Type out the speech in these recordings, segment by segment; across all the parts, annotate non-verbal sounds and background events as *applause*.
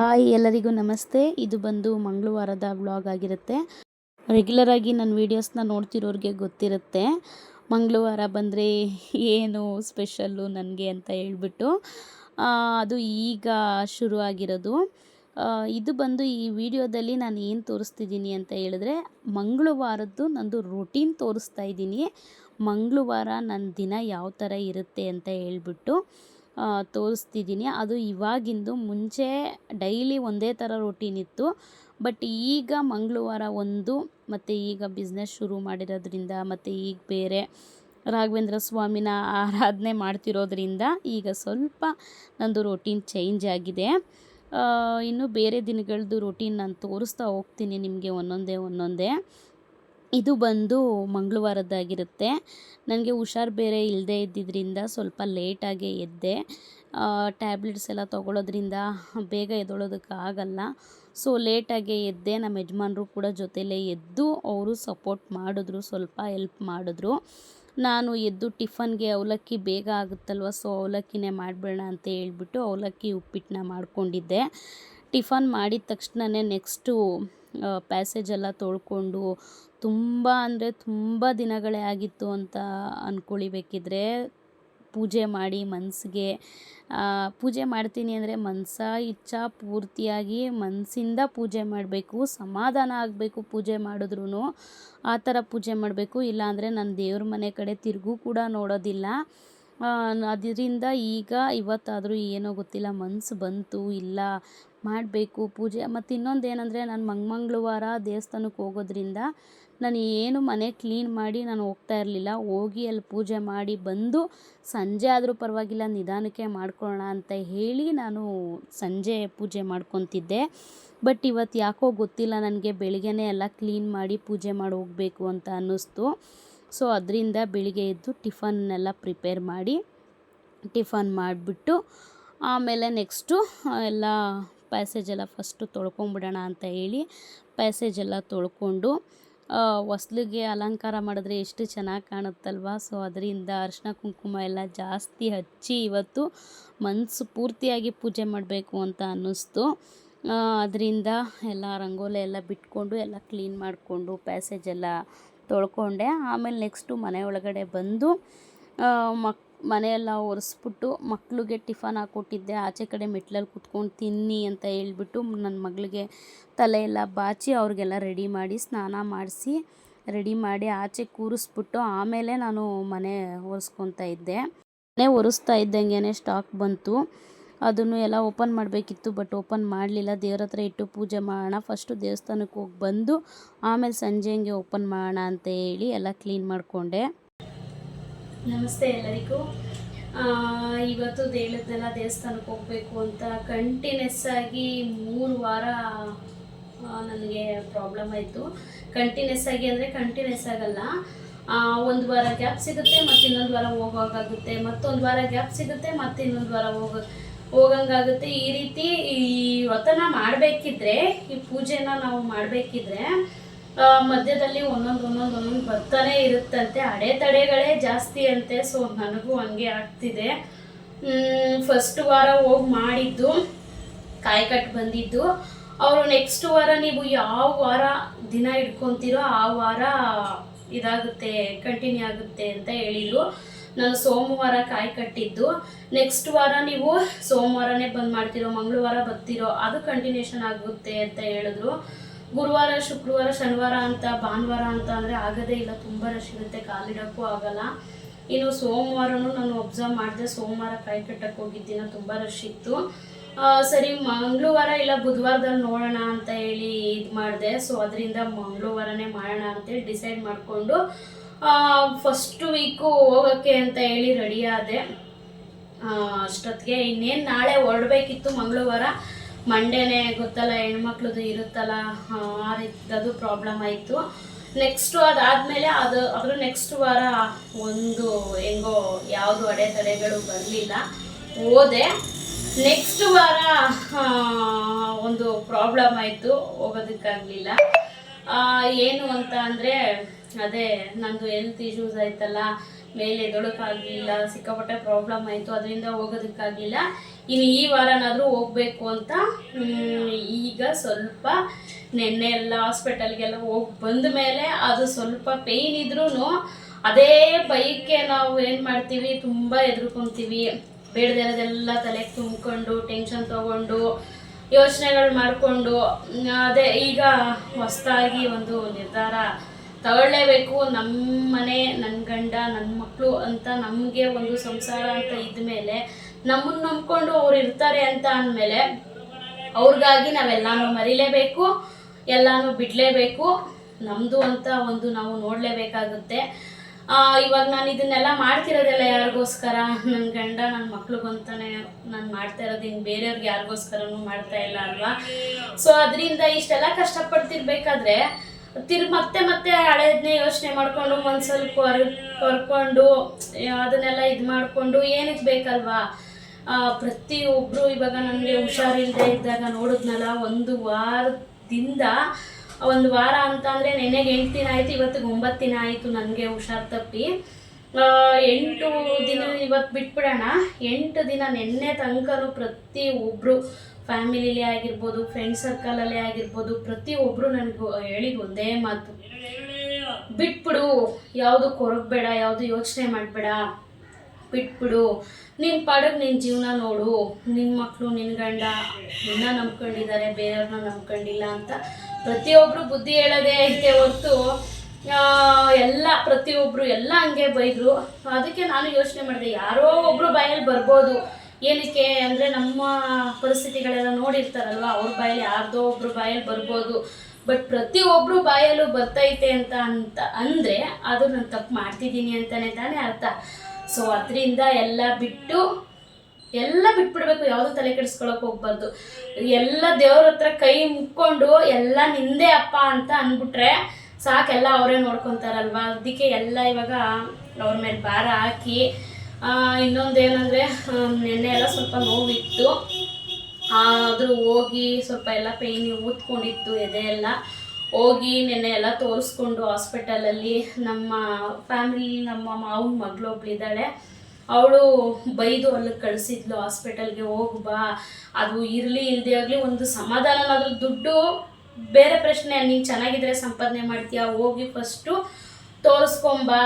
Hi ಎಲ್ಲರಿಗೂ ನಮಸ್ತೆ. ಇದು ಬಂದು ಮಂಗಳವಾರದ ವ್ಲಾಗ್ ಆಗಿರುತ್ತೆ. ರೆಗ್ಯುಲರ್ ಆಗಿ ನನ್ನ ವೀಡಿಯೋಸ್ನ ನೋಡ್ತಿರೋರಿಗೆ ಗೊತ್ತಿರುತ್ತೆ. ಮಂಗಳವಾರ ಬಂದರೆ ಏನು ಸ್ಪೆಷಲ್ಲು ನನಗೆ ಅಂತ ಹೇಳ್ಬಿಟ್ಟು ಅದು ಈಗ ಶುರು ಆಗಿರೋದು ಇದು ಬಂದು ಈ ವಿಡಿಯೋದಲ್ಲಿ ನಾನು ಏನು ತೋರಿಸ್ತಿದ್ದೀನಿ ಅಂತ ಹೇಳಿದ್ರೆ, ಮಂಗಳವಾರದ್ದು ನಂದು ರೂಟೀನ್ ತೋರಿಸ್ತಾ ಇದ್ದೀನಿ. ಮಂಗಳವಾರ ನನ್ನ ದಿನ ಯಾವ ಥರ ಇರುತ್ತೆ ಅಂತ ಹೇಳ್ಬಿಟ್ಟು ತೋರಿಸ್ತಿದ್ದೀನಿ. ಅದು ಇವಾಗಿಂದು ಮುಂಚೆ ಡೈಲಿ ಒಂದೇ ಥರ ರೂಟೀನ್ ಇತ್ತು. ಬಟ್ ಈಗ ಮಂಗಳವಾರ ಒಂದು, ಮತ್ತು ಈಗ ಬಿಸ್ನೆಸ್ ಶುರು ಮಾಡಿರೋದ್ರಿಂದ, ಮತ್ತು ಈಗ ಬೇರೆ ರಾಘವೇಂದ್ರ ಸ್ವಾಮಿನ ಆರಾಧನೆ ಮಾಡ್ತಿರೋದ್ರಿಂದ ಈಗ ಸ್ವಲ್ಪ ನಂದು ರೊಟೀನ್ ಚೇಂಜ್ ಆಗಿದೆ. ಇನ್ನು ಬೇರೆ ದಿನಗಳದ್ದು ರೂಟೀನ್ ನಾನು ತೋರಿಸ್ತಾ ಹೋಗ್ತೀನಿ ನಿಮಗೆ ಒಂದೊಂದೇ ಒಂದೊಂದೇ. ಇದು ಬಂದು ಮಂಗಳವಾರದ್ದಾಗಿರುತ್ತೆ. ನನಗೆ ಹುಷಾರು ಬೇರೆ ಇಲ್ಲದೆ ಇದ್ದಿದ್ದರಿಂದ ಸ್ವಲ್ಪ ಲೇಟಾಗೇ ಎದ್ದೆ. ಟ್ಯಾಬ್ಲೆಟ್ಸ್ ಎಲ್ಲ ತೊಗೊಳೋದ್ರಿಂದ ಬೇಗ ಎದ್ದೊಳೋದಕ್ಕೆ ಆಗಲ್ಲ. ಸೊ ಲೇಟಾಗೇ ಎದ್ದೆ. ನಮ್ಮ ಯಜಮಾನ್ರು ಕೂಡ ಜೊತೆಲೇ ಎದ್ದು ಅವರು ಸಪೋರ್ಟ್ ಮಾಡಿದ್ರು, ಸ್ವಲ್ಪ ಹೆಲ್ಪ್ ಮಾಡಿದ್ರು. ನಾನು ಎದ್ದು ಟಿಫನ್ಗೆ ಅವಲಕ್ಕಿ ಬೇಗ ಆಗುತ್ತಲ್ವ? ಸೊ ಅವಲಕ್ಕಿನೇ ಮಾಡಬೇಡ ಅಂತ ಹೇಳ್ಬಿಟ್ಟು ಅವಲಕ್ಕಿ ಉಪ್ಪಿಟ್ಟನ್ನ ಮಾಡ್ಕೊಂಡಿದ್ದೆ. ಟಿಫನ್ ಮಾಡಿದ ತಕ್ಷಣವೇ ನೆಕ್ಸ್ಟು ಪ್ಯಾಸೇಜೆಲ್ಲ ತೊಳ್ಕೊಂಡು ತುಂಬ ಅಂದರೆ ತುಂಬ ದಿನಗಳೇ ಆಗಿತ್ತು ಅಂತ ಅಂದ್ಕೊಳ್ಳಿ ಬೇಕಿದ್ರೆ ಪೂಜೆ ಮಾಡಿ ಮನಸ್ಸಿಗೆ ಪೂಜೆ ಮಾಡ್ತೀನಿ ಅಂದರೆ ಮನಸ ಇಚ್ಛಾ ಪೂರ್ತಿಯಾಗಿ ಮನಸ್ಸಿಂದ ಪೂಜೆ ಮಾಡಬೇಕು, ಸಮಾಧಾನ ಆಗಬೇಕು ಪೂಜೆ ಮಾಡಿದ್ರೂ ಆ ಥರ ಪೂಜೆ ಮಾಡಬೇಕು. ಇಲ್ಲಾಂದರೆ ನಾನು ದೇವ್ರ ಮನೆ ಕಡೆ ತಿರುಗೂ ಕೂಡ ನೋಡೋದಿಲ್ಲ. ಅದರಿಂದ ಈಗ ಇವತ್ತಾದರೂ ಏನೋ ಗೊತ್ತಿಲ್ಲ ಮನಸ್ಸು ಬಂತು, ಇಲ್ಲ, ಮಾಡಬೇಕು ಪೂಜೆ. ಮತ್ತು ಇನ್ನೊಂದು ಏನಂದರೆ ನಾನು ಮಂಗಳವಾರ ದೇವಸ್ಥಾನಕ್ಕೆ ಹೋಗೋದ್ರಿಂದ ನಾನು ಏನು ಮನೆ ಕ್ಲೀನ್ ಮಾಡಿ ನಾನು ಹೋಗ್ತಾ ಇರಲಿಲ್ಲ. ಹೋಗಿ ಅಲ್ಲಿ ಪೂಜೆ ಮಾಡಿ ಬಂದು ಸಂಜೆ ಆದರೂ ಪರವಾಗಿಲ್ಲ, ನಿಧಾನಕ್ಕೆ ಮಾಡ್ಕೊಳ್ಳೋಣ ಅಂತ ಹೇಳಿ ನಾನು ಸಂಜೆ ಪೂಜೆ ಮಾಡ್ಕೊತಿದ್ದೆ. ಬಟ್ ಇವತ್ತು ಯಾಕೋ ಗೊತ್ತಿಲ್ಲ, ನನಗೆ ಬೆಳಿಗ್ಗೆನೇ ಎಲ್ಲ ಕ್ಲೀನ್ ಮಾಡಿ ಪೂಜೆ ಮಾಡಿ ಹೋಗಬೇಕು ಅಂತ ಅನ್ನಿಸ್ತು. ಸೊ ಅದರಿಂದ ಬೆಳಿಗ್ಗೆ ಎದ್ದು ಟಿಫನ್ನೆಲ್ಲ ಪ್ರಿಪೇರ್ ಮಾಡಿ ಟಿಫನ್ ಮಾಡಿಬಿಟ್ಟು ಆಮೇಲೆ ನೆಕ್ಸ್ಟು ಎಲ್ಲ ಪ್ಯಾಸೇಜೆಲ್ಲ ಫಸ್ಟು ತೊಳ್ಕೊಂಬಿಡೋಣ ಅಂತ ಹೇಳಿ ಪ್ಯಾಸೇಜೆಲ್ಲ ತೊಳ್ಕೊಂಡು ಹೊಸ್ಲಿಗೆ ಅಲಂಕಾರ ಮಾಡಿದ್ರೆ ಎಷ್ಟು ಚೆನ್ನಾಗಿ ಕಾಣುತ್ತಲ್ವ? ಸೊ ಅದರಿಂದ ಅರಿಶಿನ ಕುಂಕುಮ ಎಲ್ಲ ಜಾಸ್ತಿ ಹಚ್ಚಿ ಇವತ್ತು ಮನಸ್ಸು ಪೂರ್ತಿಯಾಗಿ ಪೂಜೆ ಮಾಡಬೇಕು ಅಂತ ಅನ್ನಿಸ್ತು. ಅದರಿಂದ ಎಲ್ಲ ರಂಗೋಲೆ ಎಲ್ಲ ಬಿಟ್ಕೊಂಡು ಎಲ್ಲ ಕ್ಲೀನ್ ಮಾಡಿಕೊಂಡು ಪ್ಯಾಸೇಜ್ ಎಲ್ಲ ತೊಳ್ಕೊಂಡೆ. ಆಮೇಲೆ ನೆಕ್ಸ್ಟು ಮನೆ ಒಳಗಡೆ ಬಂದು ಮಕ್ ಮನೆಯೆಲ್ಲ ಒರೆಸ್ಬಿಟ್ಟು ಮಕ್ಕಳಿಗೆ ಟಿಫನ್ ಹಾಕ್ಕೊಟ್ಟಿದ್ದೆ ಆಚೆ ಕಡೆ ಮೆಟ್ಲಲ್ಲಿ ಕುತ್ಕೊಂಡು ತಿನ್ನಿ ಅಂತ ಹೇಳ್ಬಿಟ್ಟು ನನ್ನ ಮಗಳಿಗೆ ತಲೆಯೆಲ್ಲ ಬಾಚಿ ಅವ್ರಿಗೆಲ್ಲ ರೆಡಿ ಮಾಡಿ ಸ್ನಾನ ಮಾಡಿಸಿ ರೆಡಿ ಮಾಡಿ ಆಚೆ ಕೂರಿಸ್ಬಿಟ್ಟು ಆಮೇಲೆ ನಾನು ಮನೆ ಒರೆಸ್ಕೊತಾ ಇದ್ದೆ. ಮನೆ ಒರೆಸ್ತಾ ಇದ್ದಂಗೆ ಸ್ಟಾಕ್ ಬಂತು. ಅದನ್ನು ಎಲ್ಲ ಓಪನ್ ಮಾಡಬೇಕಿತ್ತು, ಬಟ್ ಓಪನ್ ಮಾಡಲಿಲ್ಲ. ದೇವ್ರ ಹತ್ರ ಇಟ್ಟು ಪೂಜೆ ಮಾಡೋಣ, ಫಸ್ಟು ದೇವಸ್ಥಾನಕ್ಕೆ ಹೋಗಿ ಬಂದು ಆಮೇಲೆ ಸಂಜೆ ಹಂಗೆ ಓಪನ್ ಮಾಡೋಣ ಅಂತ ಹೇಳಿ ಎಲ್ಲ ಕ್ಲೀನ್ ಮಾಡಿಕೊಂಡೆ. ನಮಸ್ತೆ ಎಲ್ಲರಿಗೂ. ಇವತ್ತು ಹೇಳಿದ್ನೆಲ್ಲ ದೇವಸ್ಥಾನಕ್ಕೆ ಹೋಗಬೇಕು ಅಂತ ಕಂಟಿನ್ಯೂಸ್ ಆಗಿ ಮೂರು ವಾರ ನನಗೆ ಪ್ರಾಬ್ಲಮ್ ಆಯಿತು. ಕಂಟಿನ್ಯೂಸ್ ಆಗಿ ಅಂದರೆ ಕಂಟಿನ್ಯೂಸ್ ಆಗಲ್ಲ. ಒಂದು ವಾರ ಗ್ಯಾಪ್ ಸಿಗುತ್ತೆ, ಮತ್ತು ಇನ್ನೊಂದು ವಾರ ಹೋಗೋಕ್ಕಾಗುತ್ತೆ ಮತ್ತೊಂದು ವಾರ ಗ್ಯಾಪ್ ಸಿಗುತ್ತೆ, ಮತ್ತು ಇನ್ನೊಂದು ವಾರ ಹೋಗೋ, ಹೋಗಂಗಾಗುತ್ತೆ. ಈ ರೀತಿ ಈ ವ್ರತನ ಮಾಡಬೇಕಿದ್ರೆ, ಈ ಪೂಜೆನ ನಾವು ಮಾಡಬೇಕಿದ್ರೆ ಮಧ್ಯದಲ್ಲಿ ಒಂದೊಂದು ಒಂದೊಂದು ಒಂದೊಂದು ಬರ್ತಾನೆ ಇರುತ್ತಂತೆ. ಅಡೆತಡೆಗಳೇ ಜಾಸ್ತಿ ಅಂತೆ ಸೊ ನನಗೂ ಹಂಗೆ ಆಗ್ತಿದೆ. ಫಸ್ಟ್ ವಾರ ಹೋಗಿ ಮಾಡಿದ್ದು, ಕಾಯಿ ಕಟ್ ಬಂದಿದ್ದು. ಅವರು ನೆಕ್ಸ್ಟ್ ವಾರ ನೀವು ಯಾವ ವಾರ ದಿನ ಇಟ್ಕೊತೀರೋ ಆ ವಾರ ಇದಾಗುತ್ತೆ ಕಂಟಿನ್ಯೂ ಆಗುತ್ತೆ ಅಂತ ಹೇಳಿದ್ರು. ನಾನು ಸೋಮವಾರ ಕಾಯಿ ಕಟ್ಟಿದ್ದು. ನೆಕ್ಸ್ಟ್ ವಾರ ನೀವು ಸೋಮವಾರನೇ ಬಂದ್ ಮಾಡ್ತಿರೋ, ಮಂಗಳವಾರ ಬರ್ತಿರೋ, ಅದು ಕಂಟಿನ್ಯೂಷನ್ ಆಗುತ್ತೆ ಅಂತ ಹೇಳಿದ್ರು. ಗುರುವಾರ, ಶುಕ್ರವಾರ, ಶನಿವಾರ ಅಂತ, ಭಾನುವಾರ ಅಂತ ಅಂದರೆ ಆಗೋದೇ ಇಲ್ಲ. ತುಂಬ ರಶ್ ಇರುತ್ತೆ. ಕಾಲಿಡೋಕ್ಕೂ ಆಗಲ್ಲ. ಇನ್ನು ಸೋಮವಾರನೂ ನಾನು ಒಬ್ಸರ್ವ್ ಮಾಡಿದೆ. ಸೋಮವಾರ ಕೈ ಕಟ್ಟಕ್ಕೆ ಹೋಗಿದ್ದಿನ ತುಂಬ ರಶ್ ಇತ್ತು. ಸರಿ, ಮಂಗಳವಾರ ಇಲ್ಲ, ಬುಧವಾರದಲ್ಲಿ ನೋಡೋಣ ಅಂತ ಹೇಳಿ ಇದು ಮಾಡಿದೆ. ಸೊ ಅದರಿಂದ ಮಂಗಳವಾರನೇ ಮಾಡೋಣ ಅಂತೇಳಿ ಡಿಸೈಡ್ ಮಾಡಿಕೊಂಡು ಫಸ್ಟ್ ವೀಕು ಹೋಗೋಕ್ಕೆ ಅಂತ ಹೇಳಿ ರೆಡಿ ಆದೆ. ಅಷ್ಟೊತ್ತಿಗೆ ಇನ್ನೇನು ನಾಳೆ ಹೊರಡ್ಬೇಕಿತ್ತು ಮಂಗಳವಾರ. ಮಂಡೇನೆ ಗೊತ್ತಲ್ಲ ಹೆಣ್ಮಕ್ಳದ್ದು ಇರುತ್ತಲ್ಲ ಆ, ರೀತಿಯದು ಪ್ರಾಬ್ಲಮ್ ಆಯಿತು. ನೆಕ್ಸ್ಟು ಅದಾದಮೇಲೆ ಅದು ಅದ್ರ ನೆಕ್ಸ್ಟ್ ವಾರ ಒಂದು ಹೆಂಗೋ ಯಾವುದು ಅಡೆತಡೆಗಳು ಬರಲಿಲ್ಲ. ಹೋದೆ. ನೆಕ್ಸ್ಟ್ ವಾರ ಒಂದು ಪ್ರಾಬ್ಲಮ್ ಆಯಿತು ಹೋಗೋದಕ್ಕಾಗಲಿಲ್ಲ. ಏನು ಅಂತ ಅಂದರೆ ಅದೇ ನಂದು ಹೆಲ್ತ್ ಇಶ್ಯೂಸ್ ಆಯ್ತಲ್ಲ ಮೇಲೆ ಎದೊಳಕ್ಕಾಗಲಿಲ್ಲ ಸಿಕ್ಕಾಪಟ್ಟೆ ಪ್ರಾಬ್ಲಮ್ ಆಯಿತು ಅದರಿಂದ ಹೋಗೋದಕ್ಕಾಗಲಿಲ್ಲ. ಇನ್ನು ಈ ವಾರನಾದರೂ ಹೋಗ್ಬೇಕು ಅಂತ ಈಗ ಸ್ವಲ್ಪ ನೆನ್ನೆ ಎಲ್ಲ ಹಾಸ್ಪಿಟಲ್ಗೆಲ್ಲ ಹೋಗಿ ಬಂದ ಮೇಲೆ ಅದು ಸ್ವಲ್ಪ ಪೇಯ್ನ್ ಇದ್ರೂ ಅದೇ ಬೈಕ್ಗೆ ನಾವು ಏನು ಮಾಡ್ತೀವಿ, ತುಂಬ ಎದುರ್ಕೊಂತೀವಿ ಬೇಡದಿರೋದೆಲ್ಲ ತಲೆಗೆ ತುಂಬಿಕೊಂಡು ಟೆನ್ಷನ್ ತಗೊಂಡು, ಯೋಚನೆಗಳು ಮಾಡಿಕೊಂಡು, ಅದೇ ಈಗ ಹೊಸದಾಗಿ ಒಂದು ನಿರ್ಧಾರ ತಗೊಳ್ಳೇಬೇಕು. ನಮ್ಮ ಮನೆ ನನ್ನ ಗಂಡ ನನ್ನ ಮಕ್ಕಳು ಅಂತ ನಮಗೆ ಒಂದು ಸಂಸಾರ ಅಂತ ಇದ್ಮೇಲೆ ನಮ್ಮನ್ನು ನಂಬ್ಕೊಂಡು ಅವ್ರು ಇರ್ತಾರೆ ಅಂತ ಅಂದಮೇಲೆ ಅವ್ರಿಗಾಗಿ ನಾವೆಲ್ಲಾನು ಮರಿಲೇಬೇಕು, ಎಲ್ಲಾನು ಬಿಡಲೇಬೇಕು. ನಮ್ಮದು ಅಂತ ಒಂದು ನಾವು ನೋಡಲೇಬೇಕಾಗುತ್ತೆ. ಇವಾಗ ನಾನು ಇದನ್ನೆಲ್ಲ ಮಾಡ್ತಿರೋದೆಲ್ಲ ಯಾರಿಗೋಸ್ಕರ? ನನ್ನ ಗಂಡ ನನ್ನ ಮಕ್ಳಿಗಂತಾನೆ ನಾನು ಮಾಡ್ತಾ ಇರೋದು ಇನ್ನು ಬೇರೆಯವ್ರಿಗೆ ಯಾರಿಗೋಸ್ಕರನೂ ಮಾಡ್ತಾ ಇಲ್ಲ ಅಲ್ವಾ? ಸೊ ಅದರಿಂದ ಇಷ್ಟೆಲ್ಲ ಕಷ್ಟಪಡ್ತಿರ್ಬೇಕಾದ್ರೆ ತಿರ್ ಮತ್ತೆ ಮತ್ತೆ ಹಳೇದನ್ನೇ ಯೋಚನೆ ಮಾಡ್ಕೊಂಡು, ಮನ್ಸಲ್ಲಿ ಕೊರ್, ಕೊರ್ಕೊಂಡು, ಅದನ್ನೆಲ್ಲ ಇದು ಮಾಡಿಕೊಂಡು ಏನಕ್ಕೆ ಬೇಕಲ್ವಾ? ಆ, ಪ್ರತಿಯೊಬ್ರು ಇವಾಗ ನನಗೆ ಹುಷಾರಿಲ್ಲದೆ ಇದ್ದಾಗ ನೋಡಿದ್ನಲ್ಲ ಒಂದು ವಾರದಿಂದ ಒಂದು ವಾರ ಅಂತ ಅಂದರೆ ನೆನ್ನೆಗೆ ಎಂಟು ದಿನ ಆಯಿತು ಇವತ್ತಿಗೆ ಒಂಬತ್ತು ದಿನ ಆಯಿತು ನನಗೆ ಹುಷಾರು ತಪ್ಪಿ. ಎಂಟು ದಿನ ಇವತ್ತು ಬಿಟ್ಬಿಡೋಣ. ಎಂಟು ದಿನ ನಿನ್ನೆ ತನಕನೂ ಪ್ರತಿ ಫ್ಯಾಮಿಲಿಲೇ ಫ್ಯಾಮಿಲಿಲಿ ಆಗಿರ್ಬೋದು ಫ್ರೆಂಡ್ ಸರ್ಕಲಲ್ಲೇ ಆಗಿರ್ಬೋದು ಪ್ರತಿಯೊಬ್ಬರು ನನಗೆ ಹೇಳಿದ ಒಂದೇ ಮಾತು. ಬಿಟ್ಬಿಡು. ಯಾವುದು ಕೊರಗಬೇಡ ಯಾವುದು ಯೋಚನೆ ಮಾಡಬೇಡ. ಬಿಟ್ಬಿಡು. ನಿನ್ನ ಪಾಡಕ್ಕೆ ನಿನ್ನ ಜೀವನ ನೋಡು. ನಿನ್ನ ಮಕ್ಕಳು ನಿನ್ನ ಗಂಡ, ನಿನ್ನ ನಂಬ್ಕೊಂಡಿದ್ದಾರೆ ಬೇರೆಯವ್ರನ್ನ ನಂಬ್ಕೊಂಡಿಲ್ಲ ಅಂತ ಪ್ರತಿಯೊಬ್ಬರು ಬುದ್ಧಿ ಹೇಳೋದೇ ಐತೆ ಹೊರ್ತು. ಎಲ್ಲ ಪ್ರತಿಯೊಬ್ಬರು ಎಲ್ಲ ಹಂಗೆ ಬೈದರು. ಅದಕ್ಕೆ ನಾನು ಯೋಚನೆ ಮಾಡಿದೆ, ಯಾರೋ ಒಬ್ಬರು ಬಾಯಲ್ಲಿ ಬರ್ಬೋದು. ಏನಕ್ಕೆ ಅಂದರೆ ನಮ್ಮ ಪರಿಸ್ಥಿತಿಗಳೆಲ್ಲ ನೋಡಿರ್ತಾರಲ್ವ, ಅವ್ರ ಬಾಯಲ್ಲಿ ಯಾರ್ದೋ ಒಬ್ರು ಬಾಯಲ್ಲಿ ಬರ್ಬೋದು. ಬಟ್ ಪ್ರತಿಯೊಬ್ಬರು ಬಾಯಲ್ಲೂ ಬರ್ತೈತೆ ಅಂತ ಅಂತ ಅಂದರೆ ಅದು ನಾನು ತಪ್ಪು ಮಾಡ್ತಿದ್ದೀನಿ ಅಂತಲೇ ತಾನೇ ಅರ್ಥ. ಸೊ ಅದರಿಂದ ಎಲ್ಲ ಬಿಟ್ಟು, ಎಲ್ಲ ಬಿಟ್ಬಿಡ್ಬೇಕು. ಯಾವುದು ತಲೆ ಕೆಡಿಸ್ಕೊಳಕ್ ಹೋಗ್ಬಾರ್ದು. ಎಲ್ಲ ದೇವ್ರ ಹತ್ರ ಕೈ ಮುಕ್ಕೊಂಡು ಎಲ್ಲ ನಿಂದೆ ಅಪ್ಪ ಅಂತ ಅಂದ್ಬಿಟ್ರೆ ಸಾಕೆಲ್ಲ ಅವರೇ ನೋಡ್ಕೊತಾರಲ್ವಾ? ಅದಕ್ಕೆ ಎಲ್ಲ ಇವಾಗ ಅವ್ರ ಮೇಲೆ ಭಾರ ಹಾಕಿ ಇನ್ನೊಂದೇನಂದರೆ ನೆನ್ನೆ ಎಲ್ಲ ಸ್ವಲ್ಪ ನೋವಿತ್ತು. ಆದರೂ ಹೋಗಿ ಸ್ವಲ್ಪ ಎಲ್ಲ ಪೇಯ್ನ್ ಊದ್ಕೊಂಡಿತ್ತು ಎದೆ ಎಲ್ಲ. ಹೋಗಿ ನೆನ್ನೆ ಎಲ್ಲ ತೋರಿಸ್ಕೊಂಡು ಹಾಸ್ಪಿಟಲಲ್ಲಿ ನಮ್ಮ ಫ್ಯಾಮಿಲಿ, ನಮ್ಮ ಮಾವನ ಮಗಳು ಒಬ್ಳಿದ್ದಾಳೆ ಅವಳು ಬೈದು ಅಲ್ಲಿಗೆ ಕಳಿಸಿದ್ಲು ಹಾಸ್ಪಿಟಲ್ಗೆ, ಹೋಗು ಬಾ. ಅದು ಇರಲಿ ಇಲ್ಲದೆ ಆಗಲಿ ಒಂದು ಸಮಾಧಾನನಾದ್ರೂ ದುಡ್ಡು ಬೇರೆ ಪ್ರಶ್ನೆ, ನೀನು ಚೆನ್ನಾಗಿದ್ರೆ ಸಂಪಾದನೆ ಮಾಡ್ತೀಯ? ಹೋಗಿ ಫಸ್ಟು ತೋರಿಸ್ಕೊಂಬಾ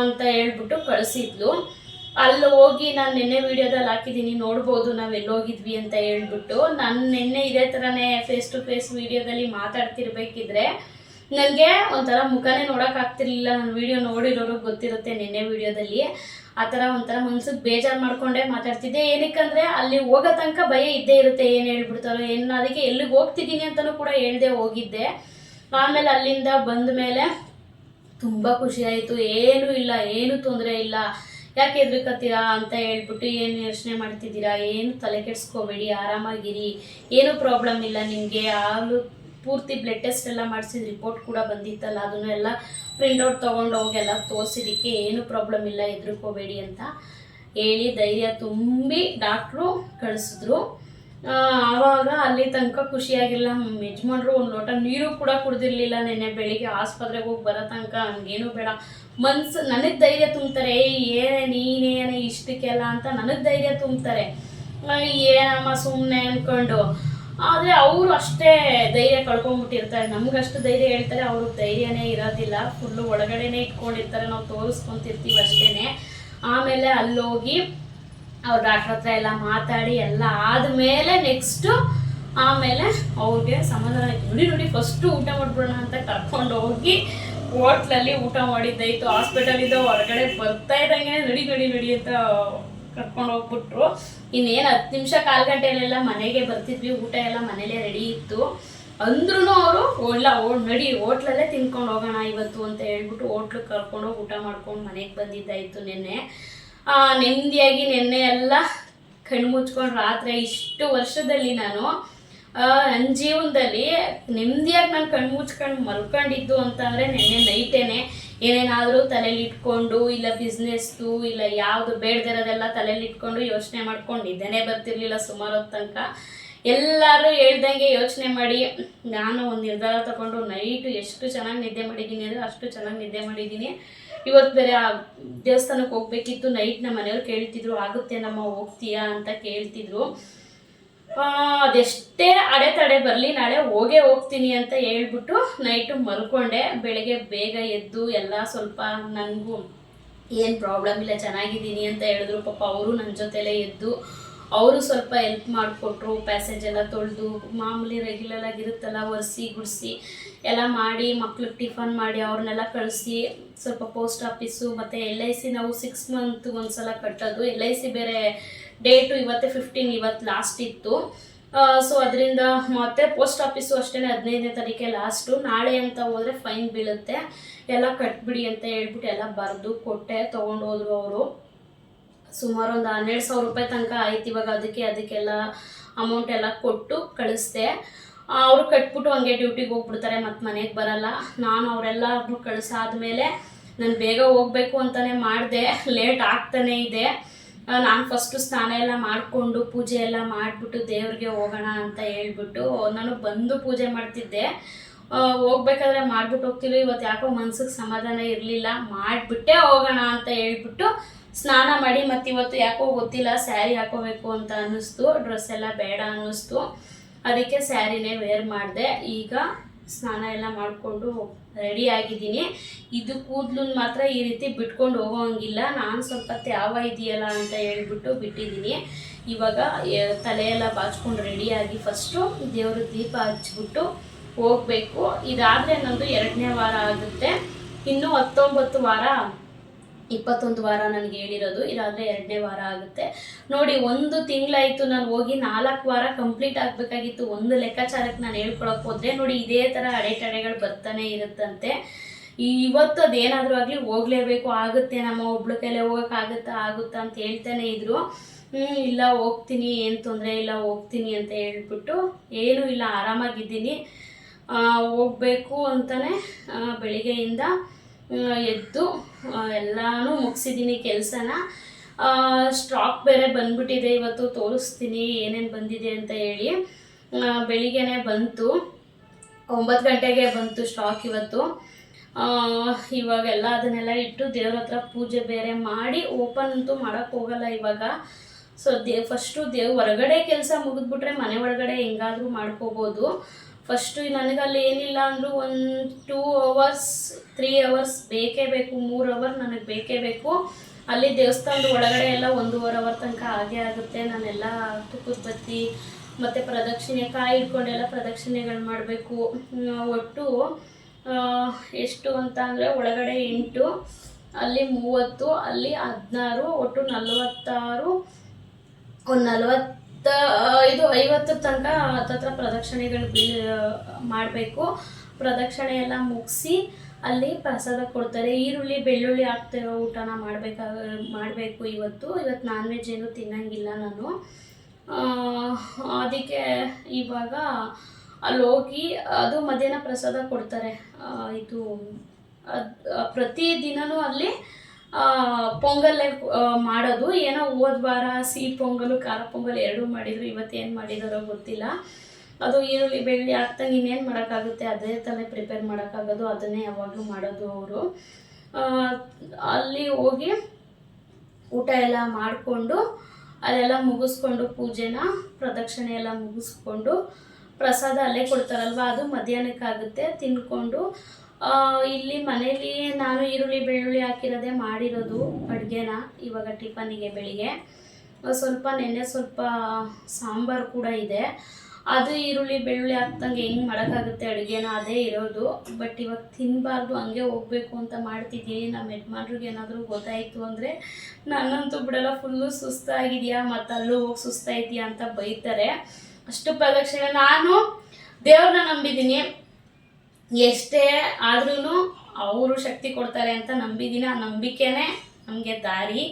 ಅಂತ ಹೇಳ್ಬಿಟ್ಟು ಕಳಿಸಿದ್ಲು. ಅಲ್ಲಿ ಹೋಗಿ ನಾನು ನಿನ್ನೆ ವಿಡಿಯೋದಲ್ಲಿ ಹಾಕಿದ್ದೀನಿ, ನೋಡ್ಬೋದು ನಾವು ಎಲ್ಲೋಗಿದ್ವಿ ಅಂತ ಹೇಳ್ಬಿಟ್ಟು. ನಾನು ನಿನ್ನೆ ಇದೇ ಥರನೇ ಫೇಸ್ ಟು ಫೇಸ್ ವಿಡಿಯೋದಲ್ಲಿ ಮಾತಾಡ್ತಿರ್ಬೇಕಿದ್ರೆ ನನಗೆ ಒಂಥರ ಮುಖನೇ ನೋಡೋಕ್ಕಾಗ್ತಿರ್ಲಿಲ್ಲ ನನ್ನ ವಿಡಿಯೋ ನೋಡಿರೋರು ಗೊತ್ತಿರುತ್ತೆ ನಿನ್ನೆ ವಿಡಿಯೋದಲ್ಲಿ. ಆ ಥರ ಒಂಥರ ಮನ್ಸಿಗೆ ಬೇಜಾರು ಮಾಡ್ಕೊಂಡೆ ಮಾತಾಡ್ತಿದ್ದೆ. ಏನಕ್ಕಂದ್ರೆ ಅಲ್ಲಿ ಹೋಗೋ ತನಕ ಭಯ ಇದ್ದೇ ಇರುತ್ತೆ ಏನು ಹೇಳ್ಬಿಡ್ತಾರೋ, ಏನು ಅದಕ್ಕೆ ಎಲ್ಲಿಗೆ ಹೋಗ್ತಿದ್ದೀನಿ ಅಂತಲೂ ಕೂಡ ಹೇಳ್ದೆ ಹೋಗಿದ್ದೆ. ಆಮೇಲೆ ಅಲ್ಲಿಂದ ಬಂದ ಮೇಲೆ ತುಂಬ ಖುಷಿ ಆಯಿತು. ಏನೂ ಇಲ್ಲ, ಏನು ತೊಂದರೆ ಇಲ್ಲ. ಯಾಕೆ ಹೆದ್ರಿಕತ್ತೀರಾ ಅಂತ ಹೇಳ್ಬಿಟ್ಟು ಏನು ಯೋಚನೆ ಮಾಡ್ತಿದ್ದೀರಾ? ಏನು ತಲೆ ಕೆಡಿಸ್ಕೋಬೇಡಿ, ಆರಾಮಾಗಿರಿ. ಏನೂ ಪ್ರಾಬ್ಲಮ್ ಇಲ್ಲ ನಿಮಗೆ. ಹಾಲು ಪೂರ್ತಿ ಬ್ಲಡ್ ಟೆಸ್ಟ್ ಎಲ್ಲ ಮಾಡಿಸಿದ ರಿಪೋರ್ಟ್ ಕೂಡ ಬಂದಿತ್ತಲ್ಲ, ಅದನ್ನು ಎಲ್ಲ ಪ್ರಿಂಟೌಟ್ ತೊಗೊಂಡು ಹೋಗೆಲ್ಲ ತೋರಿಸಿದಕ್ಕೆ ಏನು ಪ್ರಾಬ್ಲಮ್ ಇಲ್ಲ ಹೆದ್ರಿಕೋಬೇಡಿ ಅಂತ ಹೇಳಿ ಧೈರ್ಯ ತುಂಬಿ ಡಾಕ್ಟ್ರು ಕಳಿಸಿದ್ರು. ಆವಾಗ ಅಲ್ಲಿ ತನಕ ಖುಷಿಯಾಗಿಲ್ಲ. ಯಜಮಾನ್ರು ಒಂದು ಲೋಟ ನೀರು ಕೂಡ ಕುಡ್ದಿರ್ಲಿಲ್ಲ ನೆನ್ನೆ ಬೆಳಿಗ್ಗೆ ಆಸ್ಪತ್ರೆಗೆ ಹೋಗಿ ಬರೋ ತನಕ. ಹಂಗೇನು ಬೇಡ. ಮನ್ಸು, ನನಗೆ ಧೈರ್ಯ ತುಂಬ್ತಾರೆ ಏಯ್ ಏನೇ, ನೀನೇನೇ ಇಷ್ಟಕ್ಕೆಲ್ಲ ಅಂತ ನನಗೆ ಧೈರ್ಯ ತುಂಬ್ತಾರೆ. ಏನಮ್ಮ ಸುಮ್ಮನೆ ಅಂದ್ಕೊಂಡು ಆದರೆ ಅವರು ಅಷ್ಟೇ ಧೈರ್ಯ ಕಳ್ಕೊಂಡ್ಬಿಟ್ಟಿರ್ತಾರೆ ನಮ್ಗಷ್ಟು ಧೈರ್ಯ ಹೇಳ್ತಾರೆ ಅವ್ರಿಗೆ ಧೈರ್ಯನೇ ಇರೋದಿಲ್ಲ. ಫುಲ್ಲು ಒಳಗಡೆನೇ ಇಟ್ಕೊಂಡಿರ್ತಾರೆ, ನಾವು ತೋರಿಸ್ಕೊಂತಿರ್ತೀವಿ ಅಷ್ಟೇ ಆಮೇಲೆ ಅಲ್ಲೋಗಿ ಅವ್ರ ಡಾಕ್ಟ್ರ್ ಹತ್ರ ಎಲ್ಲ ಮಾತಾಡಿ, ಎಲ್ಲ ಆದಮೇಲೆ ನೆಕ್ಸ್ಟು ಆಮೇಲೆ ಅವ್ರಿಗೆ ಸಮಾಧಾನ ನೋಡಿ ನೋಡಿ, ಫಸ್ಟು ಊಟ ಮಾಡ್ಬಿಡೋಣ ಅಂತ ಕರ್ಕೊಂಡು ಹೋಗಿ ಹೋಟ್ಲಲ್ಲಿ ಊಟ ಮಾಡಿದ್ದಾಯ್ತು ಹಾಸ್ಪಿಟಲಿಂದ ಹೊರಗಡೆ ಬರ್ತಾ ಇದ್ದಂಗೆ ನಡಿ ನಡಿ ನಡಿ ಅಂತ ಕರ್ಕೊಂಡು ಹೋಗ್ಬಿಟ್ರು. ಇನ್ನೇನು ಹತ್ತು ನಿಮಿಷ ಕಾಲು ಗಂಟೆಯಲ್ಲೆಲ್ಲ ಮನೆಗೆ ಬರ್ತಿದ್ವಿ, ಊಟ ಎಲ್ಲ ಮನೇಲೆ ರೆಡಿ ಇತ್ತು. ಅಂದ್ರೂ ಅವರು, ಓಡ್ಲ ಓ ನಡಿ, ಹೋಟ್ಲಲ್ಲೇ ತಿನ್ಕೊಂಡು ಹೋಗೋಣ ಇವತ್ತು ಅಂತ ಹೇಳ್ಬಿಟ್ಟು ಹೋಟ್ಲಿಗೆ ಕರ್ಕೊಂಡು ಊಟ ಮಾಡ್ಕೊಂಡು ಮನೆಗೆ ಬಂದಿದ್ದಾಯಿತು ನಿನ್ನೆ. ನೆಮ್ಮದಿಯಾಗಿ ನಿನ್ನೆ ಎಲ್ಲ ಕಣ್ಣು ಮುಚ್ಕೊಂಡು ರಾತ್ರಿ ಇಷ್ಟು ವರ್ಷದಲ್ಲಿ ನಾನು ನನ್ನ ಜೀವನದಲ್ಲಿ ನೆಮ್ಮದಿಯಾಗಿ ನಾನು ಕಣ್ಣು ಮುಚ್ಕೊಂಡು ಮಲ್ಕೊಂಡಿದ್ದು ಅಂತಂದರೆ ನಿನ್ನೆ ನೈಟೇನೆ ಏನೇನಾದರೂ ತಲೆಯಲ್ಲಿ ಇಟ್ಕೊಂಡು ಇಲ್ಲ ಬಿಸ್ನೆಸ್ದು ಇಲ್ಲ ಯಾವುದು ಬೇಡದಿರೋದೆಲ್ಲ ತಲೆಯಲ್ಲಿ ಇಟ್ಕೊಂಡು ಯೋಚನೆ ಮಾಡ್ಕೊಂಡು ಬರ್ತಿರ್ಲಿಲ್ಲ ಸುಮಾರು ಹೊತ್ತು ತನಕ. ಎಲ್ಲರೂ ಹೇಳ್ದಂಗೆ ಯೋಚನೆ ಮಾಡಿ, ನಾನು ಒಂದು ನಿರ್ಧಾರ ತಗೊಂಡು ನೈಟು ಎಷ್ಟು ಚೆನ್ನಾಗಿ ನಿದ್ದೆ ಮಾಡಿದ್ದೀನಿ ಅಂದರೆ ಅಷ್ಟು ಚೆನ್ನಾಗಿ ನಿದ್ದೆ ಮಾಡಿದ್ದೀನಿ. ಇವತ್ತು ಬೇರೆ ಆ ದೇವಸ್ಥಾನಕ್ಕೆ ಹೋಗ್ಬೇಕಿತ್ತು, ನೈಟ್ ನಮ್ಮ ಮನೆಯವ್ರು ಕೇಳ್ತಿದ್ರು, ಆಗುತ್ತೆ ನಮ್ಮ ಹೋಗ್ತೀಯಾ? ಅಂತ ಕೇಳ್ತಿದ್ರು. ಅದೆಷ್ಟೇ ಅಡೆತಡೆ ಬರಲಿ ನಾಳೆ ಹೋಗೇ ಹೋಗ್ತೀನಿ ಅಂತ ಹೇಳ್ಬಿಟ್ಟು ನೈಟು ಮಲ್ಕೊಂಡೆ. ಬೆಳಗ್ಗೆ ಬೇಗ ಎದ್ದು ಎಲ್ಲ ಸ್ವಲ್ಪ ನನಗೂ ಏನು ಪ್ರಾಬ್ಲಮ್ ಇಲ್ಲ, ಚೆನ್ನಾಗಿದ್ದೀನಿ ಅಂತ ಹೇಳಿದ್ರು. ಪಾಪ ಅವರು ನನ್ನ ಜೊತೆಲೇ ಎದ್ದು ಅವರು ಸ್ವಲ್ಪ ಹೆಲ್ಪ್ ಮಾಡಿಕೊಟ್ರು ಪ್ಯಾಸೇಜ್ ಎಲ್ಲ ತೊಳೆದು, ಮಾಮೂಲಿ ರೆಗ್ಯುಲರ್ ಆಗಿರುತ್ತಲ್ಲ ಒರೆಸಿ, ಗುಡಿಸಿ, ಎಲ್ಲ ಮಾಡಿ, ಮಕ್ಳಿಗೆ ಟಿಫನ್ ಮಾಡಿ ಅವ್ರನ್ನೆಲ್ಲ ಕಳಿಸಿ, ಸ್ವಲ್ಪ ಪೋಸ್ಟ್ ಆಫೀಸು ಮತ್ತು ಎಲ್ ಐ ಸಿ ನಾವು ಸಿಕ್ಸ್ ಮಂತ್ ಒಂದ್ಸಲ ಕಟ್ಟೋದು. ಎಲ್ ಐ ಸಿ ಬೇರೆ ಡೇಟು ಇವತ್ತೇ ಫಿಫ್ಟೀನ್ ಇವತ್ತು ಲಾಸ್ಟ್ ಇತ್ತು. ಸೊ ಅದರಿಂದ ಮತ್ತೆ ಪೋಸ್ಟ್ ಆಫೀಸು ಅಷ್ಟೇ ಹದಿನೈದನೇ ತಾರೀಕೆ ಲಾಸ್ಟು ನಾಳೆ ಅಂತ ಹೋದರೆ ಫೈನ್ ಬೀಳುತ್ತೆ. ಎಲ್ಲ ಕಟ್ಬಿಡಿ ಅಂತ ಹೇಳ್ಬಿಟ್ಟು ಎಲ್ಲ ಬರೆದು ಕೊಟ್ಟೆ ತೊಗೊಂಡು ಹೋದ್ರು ಅವರು. ಸುಮಾರು ಒಂದು ಹನ್ನೆರಡು ಸಾವಿರ ರೂಪಾಯಿ ತನಕ ಆಯ್ತು ಇವಾಗ ಅದಕ್ಕೆ, ಅದಕ್ಕೆಲ್ಲ ಅಮೌಂಟ್ ಎಲ್ಲ ಕೊಟ್ಟು ಕಳಿಸ್ದೆ. ಅವರು ಕಟ್ಬಿಟ್ಟು ಹಂಗೆ ಡ್ಯೂಟಿಗೆ ಹೋಗ್ಬಿಡ್ತಾರೆ, ಮತ್ತು ಮನೆಗೆ ಬರಲ್ಲ. ನಾನು ಅವರೆಲ್ಲರೂ ಕಳಿಸಾದ್ಮೇಲೆ ನಾನು ಬೇಗ ಹೋಗ್ಬೇಕು ಅಂತಲೇ ಮಾಡಿದೆ. ಲೇಟ್ ಆಗ್ತಾನೇ ಇದೆ. ನಾನು ಫಸ್ಟು ಸ್ನಾನ ಎಲ್ಲ ಮಾಡಿಕೊಂಡು ಪೂಜೆ ಎಲ್ಲ ಮಾಡಿಬಿಟ್ಟು ದೇವ್ರಿಗೆ ಹೋಗೋಣ ಅಂತ ಹೇಳ್ಬಿಟ್ಟು ನಾನು ಬಂದು ಪೂಜೆ ಮಾಡ್ತಿದ್ದೆ. ಹೋಗ್ಬೇಕಾದ್ರೆ ಮಾಡ್ಬಿಟ್ಟು ಹೋಗ್ತಿಲ್ಲ ಇವತ್ತು ಯಾಕೋ ಮನ್ಸಿಗೆ ಸಮಾಧಾನ ಇರಲಿಲ್ಲ. ಮಾಡಿಬಿಟ್ಟೆ ಹೋಗೋಣ ಅಂತ ಹೇಳ್ಬಿಟ್ಟು ಸ್ನಾನ ಮಾಡಿ ಮತ್ತು ಇವತ್ತು ಯಾಕೋ ಗೊತ್ತಿಲ್ಲ, ಸ್ಯಾರಿ ಹಾಕೋಬೇಕು ಅಂತ ಅನ್ನಿಸ್ತು, ಡ್ರೆಸ್ ಎಲ್ಲ ಬೇಡ ಅನ್ನಿಸ್ತು. ಅದಕ್ಕೆ ಸ್ಯಾರಿನೇ ವೇರ್ ಮಾಡಿದೆ. ಈಗ ಸ್ನಾನ ಎಲ್ಲ ಮಾಡಿಕೊಂಡು ರೆಡಿ ಆಗಿದ್ದೀನಿ. ಇದು ಕೂದಲು ಮಾತ್ರ ಈ ರೀತಿ ಬಿಟ್ಕೊಂಡು ಹೋಗೋಂಗಿಲ್ಲ. ನಾನು ಸ್ವಲ್ಪ ತ್ಯಾವ ಇದೆಯಲ್ಲ ಅಂತ ಹೇಳ್ಬಿಟ್ಟು ಬಿಟ್ಟಿದ್ದೀನಿ. ಇವಾಗ ತಲೆಯೆಲ್ಲ ಬಾಚ್ಕೊಂಡು ರೆಡಿಯಾಗಿ ಫಸ್ಟು ದೇವರು ದೀಪ ಹಚ್ಚಿಬಿಟ್ಟು ಹೋಗಬೇಕು. ಇದಾದರೆ ನಂದು ಎರಡನೇ ವಾರ ಆಗುತ್ತೆ. ಇನ್ನೂ ಹತ್ತೊಂಬತ್ತು ವಾರ ಇಪ್ಪತ್ತೊಂದು ವಾರ ನನಗೆ ಹೇಳಿರೋದು. ಇದಾದರೆ ಎರಡನೇ ವಾರ ಆಗುತ್ತೆ. ನೋಡಿ, ಒಂದು ತಿಂಗಳಾಯಿತು ನಾನು ಹೋಗಿ ನಾಲ್ಕು ವಾರ ಕಂಪ್ಲೀಟ್ ಆಗಬೇಕಾಗಿತ್ತು. ಒಂದು ಲೆಕ್ಕಾಚಾರಕ್ಕೆ ನಾನು ಹೇಳ್ಕೊಳಕ್ಕೆ ಹೋದರೆ, ನೋಡಿ, ಇದೇ ಥರ ಅಡೆತಡೆಗಳು ಬರ್ತಾನೆ ಇರುತ್ತಂತೆ. ಇವತ್ತು ಅದೇನಾದರೂ ಆಗಲಿ ಹೋಗಲೇಬೇಕು, ಆಗುತ್ತೆ, ನಮ್ಮ ಒಬ್ಳ ಕೈಲೇ ಹೋಗೋಕ್ಕಾಗುತ್ತಾ ಆಗುತ್ತಾ ಅಂತ ಹೇಳ್ತಾನೆ ಇದ್ರು. ಇಲ್ಲ, ಹೋಗ್ತೀನಿ, ಏನು ತೊಂದರೆ ಇಲ್ಲ, ಹೋಗ್ತೀನಿ ಅಂತ ಹೇಳ್ಬಿಟ್ಟು ಏನೂ ಇಲ್ಲ, ಆರಾಮಾಗಿದ್ದೀನಿ. ಹೋಗ್ಬೇಕು ಅಂತಲೇ ಬೆಳಿಗ್ಗೆಯಿಂದ ಎದ್ದು ಎಲ್ಲನೂ ಮುಗಿಸಿದ್ದೀನಿ ಕೆಲಸನ. ಸ್ಟಾಕ್ ಬೇರೆ ಬಂದ್ಬಿಟ್ಟಿದೆ, ಇವತ್ತು ತೋರಿಸ್ತೀನಿ ಏನೇನು ಬಂದಿದೆ ಅಂತ ಹೇಳಿ. ಬೆಳಿಗ್ಗೆನೇ ಬಂತು. ಒಂಬತ್ತು ಗಂಟೆಗೆ ಬಂತು ಸ್ಟಾಕ್ ಇವತ್ತು. ಇವಾಗೆಲ್ಲ ಅದನ್ನೆಲ್ಲ ಇಟ್ಟು ದೇವ್ರ ಹತ್ರ ಪೂಜೆ ಬೇರೆ ಮಾಡಿ ಓಪನ್ ಅಂತೂ ಮಾಡೋಕ್ಕೆ ಹೋಗಲ್ಲ ಇವಾಗ. ಸೊ ದೇ ಫಸ್ಟು ದೇವ್ ಹೊರಗಡೆ ಕೆಲಸ ಮುಗಿದ್ಬಿಟ್ರೆ ಮನೆ ಒಳಗಡೆ ಹೆಂಗಾದರೂ ಮಾಡ್ಕೋಬೋದು. ಫಸ್ಟು ನನಗಲ್ಲಿ ಏನಿಲ್ಲ ಅಂದರೂ ಒಂದು ಟೂ ಅವರ್ಸ್ ತ್ರೀ ಅವರ್ಸ್ ಬೇಕೇ ಬೇಕು, ಮೂರು ಅವರ್ ನನಗೆ ಬೇಕೇ ಬೇಕು. ಅಲ್ಲಿ ದೇವಸ್ಥಾನದ ಒಳಗಡೆ ಎಲ್ಲ ಒಂದೂವರೆ ಅವರ್ ತನಕ ಆಗೇ ಆಗುತ್ತೆ. ನಾನೆಲ್ಲ ತುಪ್ಪದ ಬತ್ತಿ ಮತ್ತು ಪ್ರದಕ್ಷಿಣೆ, ಕಾಯಿ ಇಟ್ಕೊಂಡೆಲ್ಲ ಪ್ರದಕ್ಷಿಣೆಗಳು ಮಾಡಬೇಕು. ಒಟ್ಟು ಎಷ್ಟು ಅಂತ ಅಂದರೆ ಒಳಗಡೆ ಎಂಟು, ಅಲ್ಲಿ ಮೂವತ್ತು, ಅಲ್ಲಿ ಹದಿನಾರು, ಒಟ್ಟು ನಲವತ್ತಾರು, ಒಂದು ನಲವತ್ತ ಇದು ಐವತ್ತು ತನಕ ಹತ್ತತ್ರ ಪ್ರದಕ್ಷಿಣೆಗಳು ಮಾಡಬೇಕು. ಪ್ರದಕ್ಷಿಣೆ ಎಲ್ಲ ಮುಗಿಸಿ ಅಲ್ಲಿ ಪ್ರಸಾದ ಕೊಡ್ತಾರೆ. ಈರುಳ್ಳಿ, ಬೆಳ್ಳುಳ್ಳಿ ಹಾಕ್ತಿರೋ ಊಟನ ಮಾಡಬೇಕಾಗ ಮಾಡಬೇಕು ಇವತ್ತು. ಇವತ್ತು ನಾನ್ ವೆಜ್ ಏನು ತಿನ್ನಂಗಿಲ್ಲ ನಾನು. ಅದಕ್ಕೆ ಇವಾಗ ಅಲ್ಲಿ ಹೋಗಿ ಅದು ಮಧ್ಯಾಹ್ನ ಪ್ರಸಾದ ಕೊಡ್ತಾರೆ. ಇದು ಅದು, ಪ್ರತಿ ದಿನನೂ ಅಲ್ಲಿ ಪೊಂಗಲ್ಲೇ ಮಾಡೋದು. ಏನೋ ಹೋದ ವಾರ ಸಿಹಿ ಪೊಂಗಲು, ಖಾರ ಪೊಂಗಲ್ ಎರಡೂ ಮಾಡಿದ್ರು. ಇವತ್ತೇನು ಮಾಡಿದಾರೋ ಗೊತ್ತಿಲ್ಲ. ಅದು ಈರುಳ್ಳಿ ಬೆಳ್ಳಿ ಹಾಕ್ದಂಗೆ ಇನ್ನೇನು ಮಾಡೋಕ್ಕಾಗುತ್ತೆ, ಅದೇ ತಾನೇ ಪ್ರಿಪೇರ್ ಮಾಡೋಕ್ಕಾಗೋದು. ಅದನ್ನೇ ಯಾವಾಗಲೂ ಮಾಡೋದು ಅವರು. ಅಲ್ಲಿ ಹೋಗಿ ಊಟ ಎಲ್ಲ ಮಾಡಿಕೊಂಡು ಅಲ್ಲೆಲ್ಲ ಮುಗಿಸ್ಕೊಂಡು ಪೂಜೆನ, ಪ್ರದಕ್ಷಿಣೆ ಎಲ್ಲ ಮುಗಿಸ್ಕೊಂಡು ಪ್ರಸಾದ ಅಲ್ಲೇ ಕೊಡ್ತಾರಲ್ವ? ಅದು ಮಧ್ಯಾಹ್ನಕ್ಕಾಗುತ್ತೆ. ತಿನ್ಕೊಂಡು ಇಲ್ಲಿ ಮನೇಲಿ ನಾನು ಈರುಳ್ಳಿ, ಬೆಳ್ಳುಳ್ಳಿ ಹಾಕಿರೋದೇ ಮಾಡಿರೋದು ಅಡುಗೆನ, ಇವಾಗ ಟಿಫನ್ನಿಗೆ ಬೆಳಿಗ್ಗೆ. ಸ್ವಲ್ಪ ನೆನ್ನೆ ಸ್ವಲ್ಪ ಸಾಂಬಾರು ಕೂಡ ಇದೆ. ಅದು ಈರುಳ್ಳಿ, ಬೆಳ್ಳುಳ್ಳಿ ಹಾಕ್ದಂಗೆ ಹೆಂಗೆ ಮಾಡೋಕ್ಕಾಗುತ್ತೆ ಅಡುಗೆನ ಅದೇ ಇರೋದು. ಬಟ್ ಇವಾಗ ತಿನ್ನಬಾರ್ದು ಹಂಗೆ ಹೋಗ್ಬೇಕು ಅಂತ ಮಾಡ್ತಿದ್ದೀನಿ ನಮ್ಮ ಯಜಮಾನ್ರಿಗೆ ಏನಾದರೂ ಗೊತ್ತಾಯಿತು ಅಂದರೆ ನನ್ನಂತೂ ಬಿಡಲ್ಲ ಫುಲ್ಲು ಸುಸ್ತಾಗಿದೆಯಾ? ಮತ್ತು ಅಲ್ಲೂ ಹೋಗಿ ಸುಸ್ತಾಯಿದೆಯಾ ಅಂತ ಬೈತಾರೆ. ಅಷ್ಟು ಪ್ರದಕ್ಷಿಣೆ. ನಾನು ದೇವ್ರನ್ನ ನಂಬಿದ್ದೀನಿ ಎಷ್ಟೇ ಆದ್ರೂ ಅವರು ಶಕ್ತಿ ಕೊಡ್ತಾರೆ ಅಂತ ನಂಬಿದಿನ, ನಂಬಿಕೆನೇ ನಮಗೆ ದಾರಿ.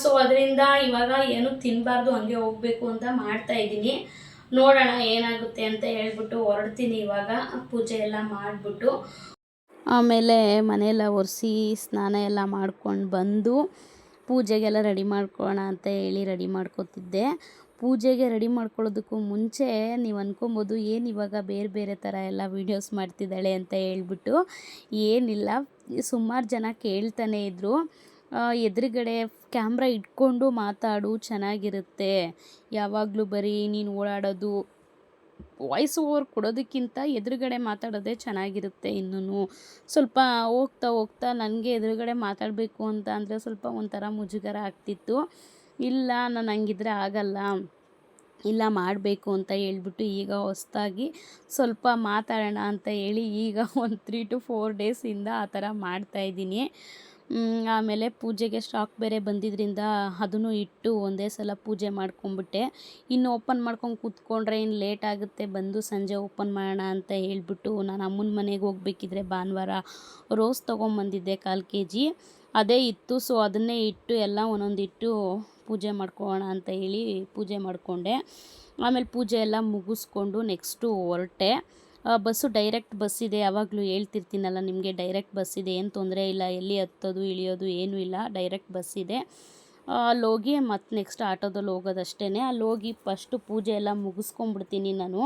ಸೊ ಅದರಿಂದ ಇವಾಗ ಏನು ತಿನ್ನಬಾರ್ದು ಹಂಗೆ ಹೋಗಬೇಕು ಅಂತ ಮಾಡ್ತಾ ಇದ್ದೀನಿ. ನೋಡೋಣ ಏನಾಗುತ್ತೆ ಅಂತ ಹೇಳ್ಬಿಟ್ಟು ಹೊರಡ್ತೀನಿ ಇವಾಗ, ಪೂಜೆ ಎಲ್ಲ ಮಾಡಿಬಿಟ್ಟು. ಆಮೇಲೆ ಮನೆಯೆಲ್ಲ ಒರೆಸಿ ಸ್ನಾನ ಎಲ್ಲ ಮಾಡ್ಕೊಂಡು ಬಂದು ಪೂಜೆಗೆಲ್ಲ ರೆಡಿ ಮಾಡ್ಕೊಳ್ಳೋಣ ಅಂತ ಹೇಳಿ ರೆಡಿ ಮಾಡ್ಕೊತಿದ್ದೆ. ಪೂಜೆಗೆ ರೆಡಿ ಮಾಡ್ಕೊಳ್ಳೋದಕ್ಕೂ ಮುಂಚೆ ನೀವು ಅಂದ್ಕೊಬೋದು ಏನು ಇವಾಗ ಬೇರೆ ಬೇರೆ ಥರ ಎಲ್ಲ ವೀಡಿಯೋಸ್ ಮಾಡ್ತಿದ್ದಾಳೆ ಅಂತ ಹೇಳ್ಬಿಟ್ಟು ಏನಿಲ್ಲ. ಸುಮಾರು ಜನ ಕೇಳ್ತಾನೆ ಇದ್ದರು ಎದುರುಗಡೆ ಕ್ಯಾಮ್ರಾ ಇಟ್ಕೊಂಡು ಮಾತಾಡು, ಚೆನ್ನಾಗಿರುತ್ತೆ. ಯಾವಾಗಲೂ ಬರೀ ನೀನು ಓಡಾಡೋದು ವಾಯ್ಸ್ ಓವರ್ ಕೊಡೋದಕ್ಕಿಂತ ಎದುರುಗಡೆ ಮಾತಾಡೋದೇ ಚೆನ್ನಾಗಿರುತ್ತೆ ಇನ್ನೂ ಸ್ವಲ್ಪ ಹೋಗ್ತಾ ಹೋಗ್ತಾ ನನಗೆ ಎದುರುಗಡೆ ಮಾತಾಡಬೇಕು ಅಂತ ಅಂದರೆ ಸ್ವಲ್ಪ ಒಂಥರ ಮುಜುಗರ ಆಗ್ತಿತ್ತು. ಇಲ್ಲ, ನಾನು ಹಂಗಿದ್ರೆ ಆಗಲ್ಲ. ಇಲ್ಲ, ಮಾಡಬೇಕು ಅಂತ ಹೇಳ್ಬಿಟ್ಟು ಈಗ ಹೊಸ್ದಾಗಿ ಸ್ವಲ್ಪ ಮಾತಾಡೋಣ ಅಂತ ಹೇಳಿ ಈಗ ಒಂದು ತ್ರೀ ಟು ಫೋರ್ ಡೇಸಿಂದ ಆ ಥರ ಮಾಡ್ತಾಯಿದ್ದೀನಿ ಆಮೇಲೆ ಪೂಜೆಗೆ ಸ್ಟಾಕ್ ಬೇರೆ ಬಂದಿದ್ದರಿಂದ ಅದನ್ನು ಇಟ್ಟು ಒಂದೇ ಸಲ ಪೂಜೆ ಮಾಡ್ಕೊಂಬಿಟ್ಟೆ ಇನ್ನು ಓಪನ್ ಮಾಡ್ಕೊಂಡು ಕೂತ್ಕೊಂಡ್ರೆ ಇನ್ನು ಲೇಟ್ ಆಗುತ್ತೆ, ಬಂದು ಸಂಜೆ ಓಪನ್ ಮಾಡೋಣ ಅಂತ ಹೇಳ್ಬಿಟ್ಟು ನಾನು ಅಮ್ಮನ ಮನೆಗೆ ಹೋಗ್ಬೇಕಿದ್ರೆ ಭಾನುವಾರ ರೋಸ್ ತೊಗೊಂಬಂದಿದ್ದೆ ಕಾಲು ಕೆ ಜಿ ಅದೇ ಇತ್ತು ಸೊ ಅದನ್ನೇ ಇಟ್ಟು ಎಲ್ಲ ಒಂದೊಂದು ಇಟ್ಟು ಪೂಜೆ ಮಾಡ್ಕೊಳ್ಳೋಣ ಅಂತ ಹೇಳಿ ಪೂಜೆ ಮಾಡಿಕೊಂಡೆ. ಆಮೇಲೆ ಪೂಜೆ ಎಲ್ಲ ಮುಗಿಸ್ಕೊಂಡು ನೆಕ್ಸ್ಟು ಹೊರಟೆ. ಬಸ್ಸು ಡೈರೆಕ್ಟ್ ಬಸ್ ಇದೆ, ಯಾವಾಗಲೂ ಹೇಳ್ತಿರ್ತೀನಲ್ಲ ನಿಮಗೆ ಡೈರೆಕ್ಟ್ ಬಸ್ ಇದೆ, ಏನು ತೊಂದರೆ ಇಲ್ಲ, ಎಲ್ಲಿ ಹತ್ತೋದು, ಇಳಿಯೋದು ಏನೂ ಇಲ್ಲ ಡೈರೆಕ್ಟ್ ಬಸ್ ಇದೆ. ಅಲ್ಲಿ ಹೋಗಿ ಮತ್ತು ನೆಕ್ಸ್ಟ್ ಆಟೋದಲ್ಲಿ ಹೋಗೋದಷ್ಟೇ ಅಲ್ಲಿ ಹೋಗಿ ಫಸ್ಟು ಪೂಜೆ ಎಲ್ಲ ಮುಗಿಸ್ಕೊಂಡ್ಬಿಡ್ತೀನಿ ನಾನು.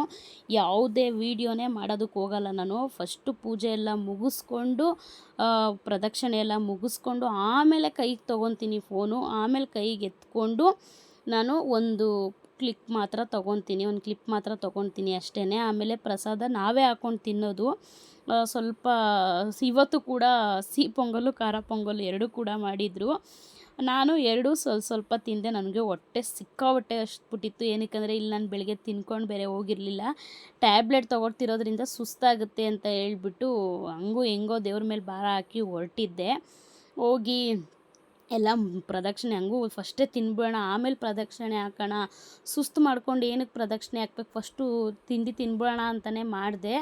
ಯಾವುದೇ ವೀಡಿಯೋನೇ ಮಾಡೋದಕ್ಕೆ ಹೋಗಲ್ಲ ನಾನು. ಫಸ್ಟು ಪೂಜೆ ಎಲ್ಲ ಮುಗಿಸ್ಕೊಂಡು ಪ್ರದಕ್ಷಿಣೆ ಎಲ್ಲ ಮುಗಿಸ್ಕೊಂಡು, ಆಮೇಲೆ ಕೈಗೆ ತೊಗೊತೀನಿ ಫೋನು ಆಮೇಲೆ ಕೈಗೆ ಎತ್ಕೊಂಡು ನಾನು ಒಂದು ಕ್ಲಿಕ್ ಮಾತ್ರ ತೊಗೊತೀನಿ. ಒಂದು ಕ್ಲಿಪ್ ಮಾತ್ರ ತೊಗೊತೀನಿ ಅಷ್ಟೇ ಆಮೇಲೆ ಪ್ರಸಾದ ನಾವೇ ಹಾಕೊಂಡು ತಿನ್ನೋದು. ಸ್ವಲ್ಪ, ಇವತ್ತು ಕೂಡ ಸಿಹಿ ಪೊಂಗಲು, ಖಾರ ಪೊಂಗಲು ಎರಡೂ ಕೂಡ ಮಾಡಿದರು. ನಾನು ಎರಡೂ ಸ್ವಲ್ಪ ಸ್ವಲ್ಪ ತಿಂದೆ. ನನಗೆ ಹೊಟ್ಟೆ ಸಿಕ್ಕಾಬಟ್ಟೆ ಅಷ್ಟು ಬಿಟ್ಟಿತ್ತು. ಏನಕ್ಕಂದರೆ ಇಲ್ಲಿ ನಾನು ಬೆಳಗ್ಗೆ ತಿನ್ಕೊಂಡು ಬೇರೆ ಹೋಗಿರಲಿಲ್ಲ. ಟ್ಯಾಬ್ಲೆಟ್ ತೊಗೊಳ್ತಿರೋದ್ರಿಂದ ಸುಸ್ತಾಗುತ್ತೆ ಅಂತ ಹೇಳ್ಬಿಟ್ಟು ಹಂಗೂ ಹೆಂಗೋ ದೇವ್ರ ಮೇಲೆ ಭಾರ ಹಾಕಿ ಹೊರಟಿದ್ದೆ. ಹೋಗಿ ಎಲ್ಲ ಪ್ರದಕ್ಷಿಣೆ ಹಂಗೂ ಫಸ್ಟೇ ತಿನ್ಬಿಡೋಣ, ಆಮೇಲೆ ಪ್ರದಕ್ಷಿಣೆ ಹಾಕೋಣ, ಸುಸ್ತು ಮಾಡ್ಕೊಂಡು ಏನಕ್ಕೆ ಪ್ರದಕ್ಷಿಣೆ ಹಾಕ್ಬೇಕು, ಫಸ್ಟು ತಿಂಡಿ ತಿನ್ಬಿಡೋಣ ಅಂತಲೇ ಮಾಡಿದೆ.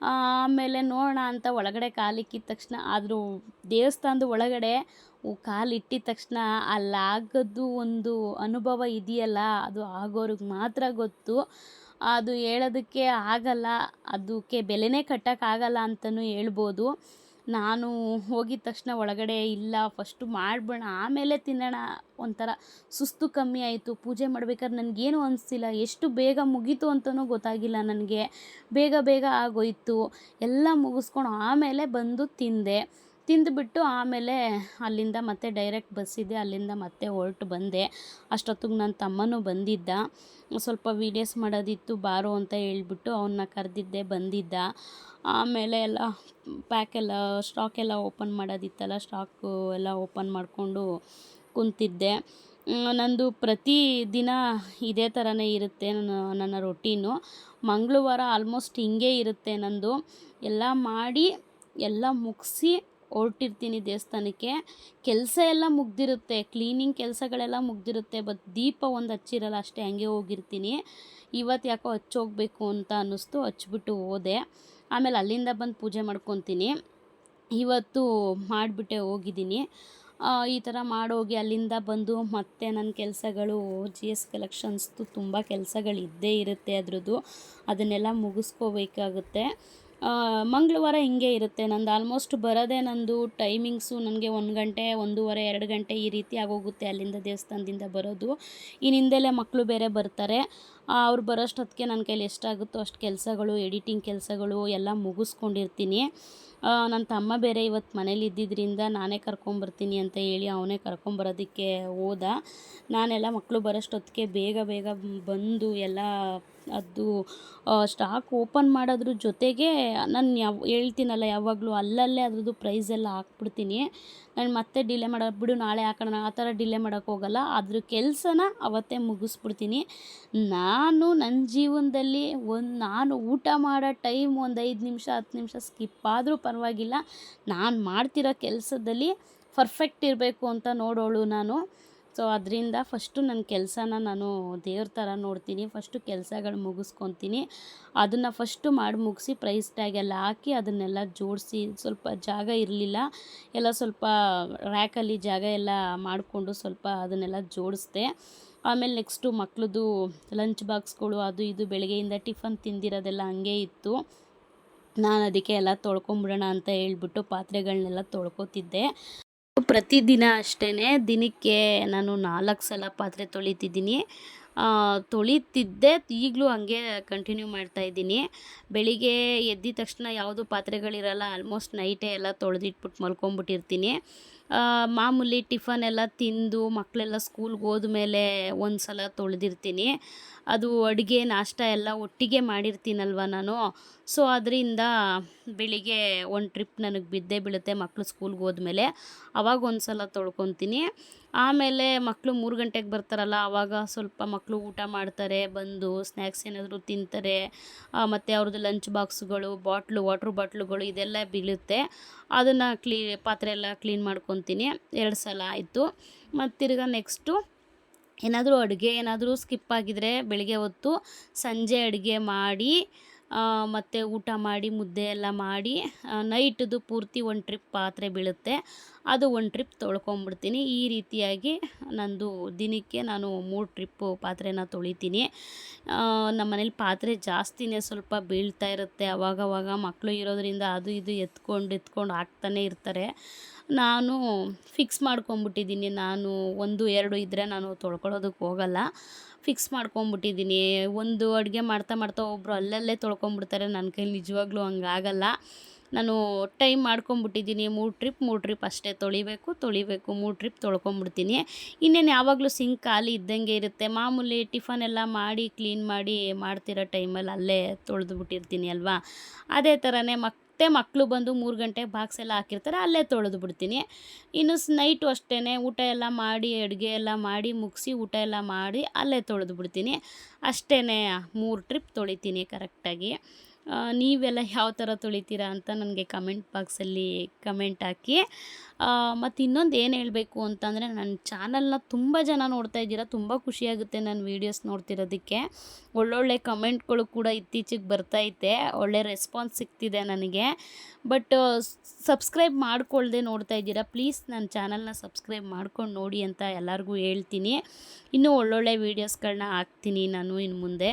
ಆಮೇಲೆ ನೋಡೋಣ ಅಂತ ಒಳಗಡೆ ಕಾಲಿಕ್ಕಿದ ತಕ್ಷಣ, ಆದರೂ ದೇವಸ್ಥಾನದ ಒಳಗಡೆ ಕಾಲಿಟ್ಟಿದ ತಕ್ಷಣ ಅಲ್ಲಾಗೋದು ಒಂದು ಅನುಭವ ಇದೆಯಲ್ಲ, ಅದು ಆಗೋರಿಗೆ ಮಾತ್ರ ಗೊತ್ತು. ಅದು ಹೇಳೋದಕ್ಕೆ ಆಗಲ್ಲ, ಅದಕ್ಕೆ ಬೆಲೆನೇ ಕಟ್ಟೋಕ್ಕಾಗಲ್ಲ ಅಂತಲೂ ಹೇಳ್ಬೋದು. ನಾನು ಹೋಗಿದ ತಕ್ಷಣ ಒಳಗಡೆ ಇಲ್ಲ ಫಸ್ಟು ಮಾಡ್ಬಿಡೋಣ, ಆಮೇಲೆ ತಿನ್ನೋಣ ಒಂಥರ ಸುಸ್ತು ಕಮ್ಮಿ ಆಯಿತು. ಪೂಜೆ ಮಾಡ್ಬೇಕಾದ್ರೆ ನನಗೇನು ಅನಿಸ್ತಿಲ್ಲ ಎಷ್ಟು ಬೇಗ ಮುಗೀತು ಅಂತಲೂ ಗೊತ್ತಾಗಿಲ್ಲ ನನಗೆ. ಬೇಗ ಬೇಗ ಆಗೋಯ್ತು. ಎಲ್ಲ ಮುಗಿಸ್ಕೊಂಡು ಆಮೇಲೆ ಬಂದು ತಿಂದೆ. ತಿಂದುಬಿಟ್ಟು ಆಮೇಲೆ ಅಲ್ಲಿಂದ ಮತ್ತೆ ಡೈರೆಕ್ಟ್ ಬಸ್ ಇದೆ, ಅಲ್ಲಿಂದ ಮತ್ತೆ ಹೊರಟು ಬಂದೆ. ಅಷ್ಟೊತ್ತಿಗೆ ನನ್ನ ತಮ್ಮನೂ ಬಂದಿದ್ದ. ಸ್ವಲ್ಪ ವೀಡಿಯೋಸ್ ಮಾಡೋದಿತ್ತು, ಬಾರೋ ಅಂತ ಹೇಳ್ಬಿಟ್ಟು ಅವನ್ನ ಕರೆದಿದ್ದೆ, ಬಂದಿದ್ದ. ಆಮೇಲೆ ಎಲ್ಲ ಸ್ಟಾಕ್ ಎಲ್ಲಾ ಓಪನ್ ಮಾಡೋದಿತ್ತಲ್ಲ ಸ್ಟಾಕು ಎಲ್ಲ ಓಪನ್ ಮಾಡಿಕೊಂಡು ಕುಂತಿದ್ದೆ. ನಂದು ಪ್ರತಿ ದಿನ ಇದೇ ಥರನೇ ಇರುತ್ತೆ ನನ್ನ ನನ್ನ ರೊಟೀನು ಮಂಗಳವಾರ ಆಲ್ಮೋಸ್ಟ್ ಹಿಂಗೆ ಇರುತ್ತೆ ನಂದು. ಎಲ್ಲ ಮಾಡಿ, ಎಲ್ಲ ಮುಗಿಸಿ ಹೊರಟಿರ್ತೀನಿ ದೇವಸ್ಥಾನಕ್ಕೆ. ಕೆಲಸ ಎಲ್ಲ ಮುಗ್ದಿರುತ್ತೆ. ಕ್ಲೀನಿಂಗ್ ಕೆಲಸಗಳೆಲ್ಲ ಮುಗ್ದಿರುತ್ತೆ, ಬಟ್ ದೀಪ ಒಂದು ಹಚ್ಚಿರಲ್ಲ, ಅಷ್ಟೇ ಹಂಗೆ ಹೋಗಿರ್ತೀನಿ. ಇವತ್ತು ಯಾಕೋ ಹಚ್ಚೋಗ್ಬೇಕು ಅಂತ ಅನ್ನಿಸ್ತು, ಹಚ್ಬಿಟ್ಟು ಹೋದೆ. ಆಮೇಲೆ ಅಲ್ಲಿಂದ ಬಂದು ಪೂಜೆ ಮಾಡ್ಕೊತೀನಿ. ಇವತ್ತು ಮಾಡಿಬಿಟ್ಟೆ ಹೋಗಿದ್ದೀನಿ. ಈ ಥರ ಮಾಡೋಗಿ ಅಲ್ಲಿಂದ ಬಂದು ಮತ್ತೆ ನನ್ನ ಕೆಲಸಗಳು ಜಿ ಎಸ್ ಕಲೆಕ್ಷನ್ಸ್ದು ತುಂಬ ಕೆಲಸಗಳು ಇದ್ದೇ ಇರುತ್ತೆ ಅದರದ್ದು. ಅದನ್ನೆಲ್ಲ ಮುಗಿಸ್ಕೋಬೇಕಾಗುತ್ತೆ. ಮಂಗಳವಾರ ಹಿಂಗೆ ಇರುತ್ತೆ. ನಂದು ಆಲ್ಮೋಸ್ಟ್ ಬರೋದೇ ನಂದು ಟೈಮಿಂಗ್ಸು ನನಗೆ ಒಂದು ಗಂಟೆ, ಒಂದೂವರೆ, ಎರಡು ಗಂಟೆ ಈ ರೀತಿ ಆಗೋಗುತ್ತೆ ಅಲ್ಲಿಂದ ದೇವಸ್ಥಾನದಿಂದ ಬರೋದು. ಇನ್ನು ಹಿಂದೆಲೆ ಮಕ್ಕಳು ಬೇರೆ ಬರ್ತಾರೆ. ಅವ್ರು ಬರೋಷ್ಟೊತ್ತಿಗೆ ನನ್ನ ಕೈಲಿ ಎಷ್ಟಾಗುತ್ತೋ ಅಷ್ಟು ಕೆಲಸಗಳು ಎಡಿಟಿಂಗ್ ಕೆಲಸಗಳು ಎಲ್ಲ ಮುಗಿಸ್ಕೊಂಡಿರ್ತೀನಿ. ನನ್ನ ತಮ್ಮ ಬೇರೆ ಇವತ್ತು ಮನೇಲಿ ಇದ್ದಿದ್ದರಿಂದ ನಾನೇ ಕರ್ಕೊಂಬರ್ತೀನಿ ಅಂತ ಹೇಳಿ ಅವನೇ ಕರ್ಕೊಂಬರೋದಕ್ಕೆ ಹೋದ. ನಾನೆಲ್ಲ ಮಕ್ಕಳು ಬರೋಷ್ಟೊತ್ತಿಗೆ ಬೇಗ ಬೇಗ ಬಂದು ಎಲ್ಲ ಅದು ಸ್ಟಾಕ್ ಓಪನ್ ಮಾಡೋದ್ರ ಜೊತೆಗೆ ನಾನು ಯಾವ, ಹೇಳ್ತೀನಲ್ಲ ಯಾವಾಗಲೂ ಅಲ್ಲಲ್ಲೇ ಅದ್ರದ್ದು ಪ್ರೈಸೆಲ್ಲ ಹಾಕ್ಬಿಡ್ತೀನಿ. ನಾನು ಮತ್ತೆ ಡಿಲೇ ಮಾಡೋ, ಬಿಡು ನಾಳೆ ಹಾಕೋಣ, ಆ ಥರ ಡಿಲೇ ಮಾಡೋಕ್ಕೆ ಹೋಗಲ್ಲ. ಅದ್ರ ಕೆಲಸನ ಅವತ್ತೇ ಮುಗಿಸ್ಬಿಡ್ತೀನಿ. ನಾನು ನನ್ನ ಜೀವನದಲ್ಲಿ ಒಂದು, ನಾನು ಊಟ ಮಾಡೋ ಟೈಮ್ ಒಂದು ಐದು ನಿಮಿಷ, ಹತ್ತು ನಿಮಿಷ ಸ್ಕಿಪ್ ಆದರೂ ಪರವಾಗಿಲ್ಲ. ನಾನು ಮಾಡ್ತಿರೋ ಕೆಲಸದಲ್ಲಿ ಪರ್ಫೆಕ್ಟ್ ಇರಬೇಕು ಅಂತ ನೋಡೋಳು ನಾನು. ಸೊ ಅದರಿಂದ ಫಸ್ಟು ನನ್ನ ಕೆಲಸನ ನಾನು ದೇವ್ರ ಥರ ನೋಡ್ತೀನಿ. ಫಸ್ಟು ಕೆಲಸಗಳು ಮುಗಿಸ್ಕೊತೀನಿ. ಅದನ್ನು ಫಸ್ಟು ಮಾಡಿ ಮುಗಿಸಿ ಪ್ರೈಸ್ ಟ್ಯಾಗ್ ಎಲ್ಲ ಹಾಕಿ ಅದನ್ನೆಲ್ಲ ಜೋಡಿಸಿ ಸ್ವಲ್ಪ ಜಾಗ ಇರಲಿಲ್ಲ. ಎಲ್ಲ ಸ್ವಲ್ಪ ರ್ಯಾಕಲ್ಲಿ ಜಾಗ ಎಲ್ಲ ಮಾಡಿಕೊಂಡು ಸ್ವಲ್ಪ ಅದನ್ನೆಲ್ಲ ಜೋಡಿಸ್ದೆ. ಆಮೇಲೆ ನೆಕ್ಸ್ಟು ಮಕ್ಳದ್ದು ಲಂಚ್ ಬಾಕ್ಸ್ಗಳು ಅದು ಇದು ಬೆಳಗ್ಗೆಯಿಂದ ಟಿಫನ್ ತಿಂದಿರೋದೆಲ್ಲ ಹಂಗೆ ಇತ್ತು. ನಾನು ಅದಕ್ಕೆ ಎಲ್ಲ ತೊಳ್ಕೊಂಬಿಡೋಣ ಅಂತ ಹೇಳ್ಬಿಟ್ಟು ಪಾತ್ರೆಗಳನ್ನೆಲ್ಲ ತೊಳ್ಕೊತಿದ್ದೆ. ಪ್ರತಿದಿನ ಅಷ್ಟೇ ದಿನಕ್ಕೆ ನಾನು ನಾಲ್ಕು ಸಲ ಪಾತ್ರೆ ತೊಳಿತಿದ್ದೀನಿ. ತೊಳಿತಿದ್ದೆ, ಈಗಲೂ ಹಂಗೆ ಕಂಟಿನ್ಯೂ ಮಾಡ್ತಾ ಇದ್ದೀನಿ. ಬೆಳಿಗ್ಗೆ ಎದ್ದಿದ ತಕ್ಷಣ ಯಾವುದು ಪಾತ್ರೆಗಳಿರಲ್ಲ ಆಲ್ಮೋಸ್ಟ್ ನೈಟೇ ಎಲ್ಲ ತೊಳೆದಿಟ್ಬಿಟ್ಟು ಮಲ್ಕೊಂಬಿಟ್ಟಿರ್ತೀನಿ. ಮಾಮೂಲಿ ಟಿಫನ್ ಎಲ್ಲ ತಿಂದು ಮಕ್ಕಳೆಲ್ಲ ಸ್ಕೂಲ್ಗೆ ಹೋದ್ಮೇಲೆ ಒಂದು ಸಲ ತೊಳೆದಿರ್ತೀನಿ. ಅದು ಅಡುಗೆ, ನಾಷ್ಟ ಎಲ್ಲ ಒಟ್ಟಿಗೆ ಮಾಡಿರ್ತೀನಲ್ವ ನಾನು. ಸೊ ಅದರಿಂದ ಬೆಳಿಗ್ಗೆ ಒಂದು ಟ್ರಿಪ್ ನನಗೆ ಬಿದ್ದೇ ಬೀಳುತ್ತೆ ಮಕ್ಕಳು ಸ್ಕೂಲ್ಗೆ ಹೋದ್ಮೇಲೆ. ಅವಾಗ ಒಂದು ಸಲ ತೊಳ್ಕೊತೀನಿ. ಆಮೇಲೆ ಮಕ್ಕಳು ಮೂರು ಗಂಟೆಗೆ ಬರ್ತಾರಲ್ಲ ಆವಾಗ ಸ್ವಲ್ಪ ಮಕ್ಕಳು ಊಟ ಮಾಡ್ತಾರೆ, ಬಂದು ಸ್ನ್ಯಾಕ್ಸ್ ಏನಾದರೂ ತಿಂತಾರೆ ಮತ್ತು ಅವ್ರದ್ದು ಲಂಚ್ ಬಾಕ್ಸ್ಗಳು ಬಾಟ್ಲು ವಾಟ್ರ್ ಬಾಟ್ಲುಗಳು ಇದೆಲ್ಲ ಬೀಳುತ್ತೆ. ಅದನ್ನು ಕ್ಲೀ, ಪಾತ್ರೆ ಎಲ್ಲ ಕ್ಲೀನ್ ಮಾಡ್ಕೊತೀನಿ. ಎರಡು ಸಲ ಆಯಿತು. ಮತ್ತು ತಿರ್ಗಾ ನೆಕ್ಸ್ಟು ಏನಾದರೂ ಅಡುಗೆ ಏನಾದರೂ ಸ್ಕಿಪ್ ಆಗಿದ್ರೆ ಬೆಳಗ್ಗೆ ಹೊತ್ತು ಸಂಜೆ ಅಡುಗೆ ಮಾಡಿ ಮತ್ತು ಊಟ ಮಾಡಿ, ಮುದ್ದೆ ಎಲ್ಲ ಮಾಡಿ ನೈಟ್ದು ಪೂರ್ತಿ ಒಂದು ಟ್ರಿಪ್ ಪಾತ್ರೆ ಬೀಳುತ್ತೆ. ಅದು ಒಂದು ಟ್ರಿಪ್ ತೊಳ್ಕೊಂಬಿಡ್ತೀನಿ. ಈ ರೀತಿಯಾಗಿ ನಂದು ದಿನಕ್ಕೆ ನಾನು ಮೂರು ಟ್ರಿಪ್ಪು ಪಾತ್ರೆನ ತೊಳಿತೀನಿ. ನಮ್ಮ ಮನೇಲಿ ಪಾತ್ರೆ ಜಾಸ್ತಿನೇ ಸ್ವಲ್ಪ ಬೀಳ್ತಾ ಇರುತ್ತೆ. ಅವಾಗವಾಗ ಮಕ್ಕಳು ಇರೋದ್ರಿಂದ ಅದು ಇದು ಎತ್ಕೊಂಡು ಎತ್ಕೊಂಡು ಹಾಕ್ತಾನೆ ಇರ್ತಾರೆ. ನಾನು ಫಿಕ್ಸ್ ಮಾಡ್ಕೊಂಬಿಟ್ಟಿದ್ದೀನಿ. ನಾನು ಒಂದು, ಎರಡು ಇದ್ದರೆ ನಾನು ತೊಳ್ಕೊಳ್ಳೋದಕ್ಕೆ ಹೋಗಲ್ಲ. ಫಿಕ್ಸ್ ಮಾಡ್ಕೊಂಬಿಟ್ಟಿದ್ದೀನಿ. ಒಂದು ಅಡುಗೆ ಮಾಡ್ತಾ ಮಾಡ್ತಾ ಒಬ್ಬರು ಅಲ್ಲಲ್ಲೇ ತೊಳ್ಕೊಂಬಿಡ್ತಾರೆ. ನನ್ನ ಕೈಲಿ ನಿಜವಾಗ್ಲೂ ಹಂಗಾಗಲ್ಲ. ನಾನು ಟೈಮ್ ಮಾಡ್ಕೊಂಬಿಟ್ಟಿದ್ದೀನಿ. ಮೂರು ಟ್ರಿಪ್ ಮೂರು ಟ್ರಿಪ್ ಅಷ್ಟೇ ತೊಳಿಬೇಕು ತೊಳಿಬೇಕು, ಮೂರು ಟ್ರಿಪ್ ತೊಳ್ಕೊಂಬಿಡ್ತೀನಿ. ಇನ್ನೇನು ಯಾವಾಗಲೂ ಸಿಂಕ್ ಖಾಲಿ ಇದ್ದಂಗೆ ಇರುತ್ತೆ. ಮಾಮೂಲಿ ಟಿಫನ್ ಎಲ್ಲ ಮಾಡಿ ಕ್ಲೀನ್ ಮಾಡಿ ಮಾಡ್ತಿರೋ ಟೈಮಲ್ಲಿ ಅಲ್ಲೇ ತೊಳೆದು ಬಿಟ್ಟಿರ್ತೀನಿ ಅಲ್ವಾ? ಅದೇ ಥರನೇ ಮತ್ತೆ ಮಕ್ಕಳು ಬಂದು ಮೂರು ಗಂಟೆಗೆ ಬಾಕ್ಸ್ ಎಲ್ಲ ಹಾಕಿರ್ತಾರೆ, ಅಲ್ಲೇ ತೊಳೆದು ಬಿಡ್ತೀನಿ. ಇನ್ನು ನೈಟು ಅಷ್ಟೇ ಊಟ ಎಲ್ಲ ಮಾಡಿ, ಅಡುಗೆ ಎಲ್ಲ ಮಾಡಿ, ಮುಗಿಸಿ ಊಟ ಎಲ್ಲ ಮಾಡಿ ಅಲ್ಲೇ ತೊಳೆದು ಬಿಡ್ತೀನಿ. ಅಷ್ಟೇ ಮೂರು ಟ್ರಿಪ್ ತೊಳಿತೀನಿ ಕರೆಕ್ಟಾಗಿ ನೀವೆಲ್ಲ ಯಾವ ಥರ ತೊಳಿತೀರಾ ಅಂತ ನನಗೆ ಕಮೆಂಟ್ ಬಾಕ್ಸಲ್ಲಿ ಕಮೆಂಟ್ ಹಾಕಿ. ಮತ್ತು ಇನ್ನೊಂದು ಏನು ಹೇಳಬೇಕು ಅಂತಂದರೆ ನನ್ನ ಚಾನಲ್ನ ತುಂಬ ಜನ ನೋಡ್ತಾ ಇದ್ದೀರಾ, ತುಂಬ ಖುಷಿಯಾಗುತ್ತೆ ನನ್ನ ವೀಡಿಯೋಸ್ ನೋಡ್ತಿರೋದಕ್ಕೆ. ಒಳ್ಳೊಳ್ಳೆ ಕಮೆಂಟ್ಗಳು ಕೂಡ ಇತ್ತೀಚೆಗೆ ಬರ್ತೈತೆ ಒಳ್ಳೆ ರೆಸ್ಪಾನ್ಸ್ ಸಿಗ್ತಿದೆ ನನಗೆ. ಬಟ್ ಸಬ್ಸ್ಕ್ರೈಬ್ ಮಾಡ್ಕೊಳ್ಳದೆ ನೋಡ್ತಾ ಇದ್ದೀರಾ ಪ್ಲೀಸ್ ನನ್ನ ಚಾನಲ್ನ ಸಬ್ಸ್ಕ್ರೈಬ್ ಮಾಡ್ಕೊಂಡು ನೋಡಿ ಅಂತ ಎಲ್ಲರಿಗೂ ಹೇಳ್ತೀನಿ. ಇನ್ನೂ ಒಳ್ಳೊಳ್ಳೆ ವೀಡಿಯೋಸ್ಗಳನ್ನ ಹಾಕ್ತೀನಿ ನಾನು ಇನ್ನು ಮುಂದೆ.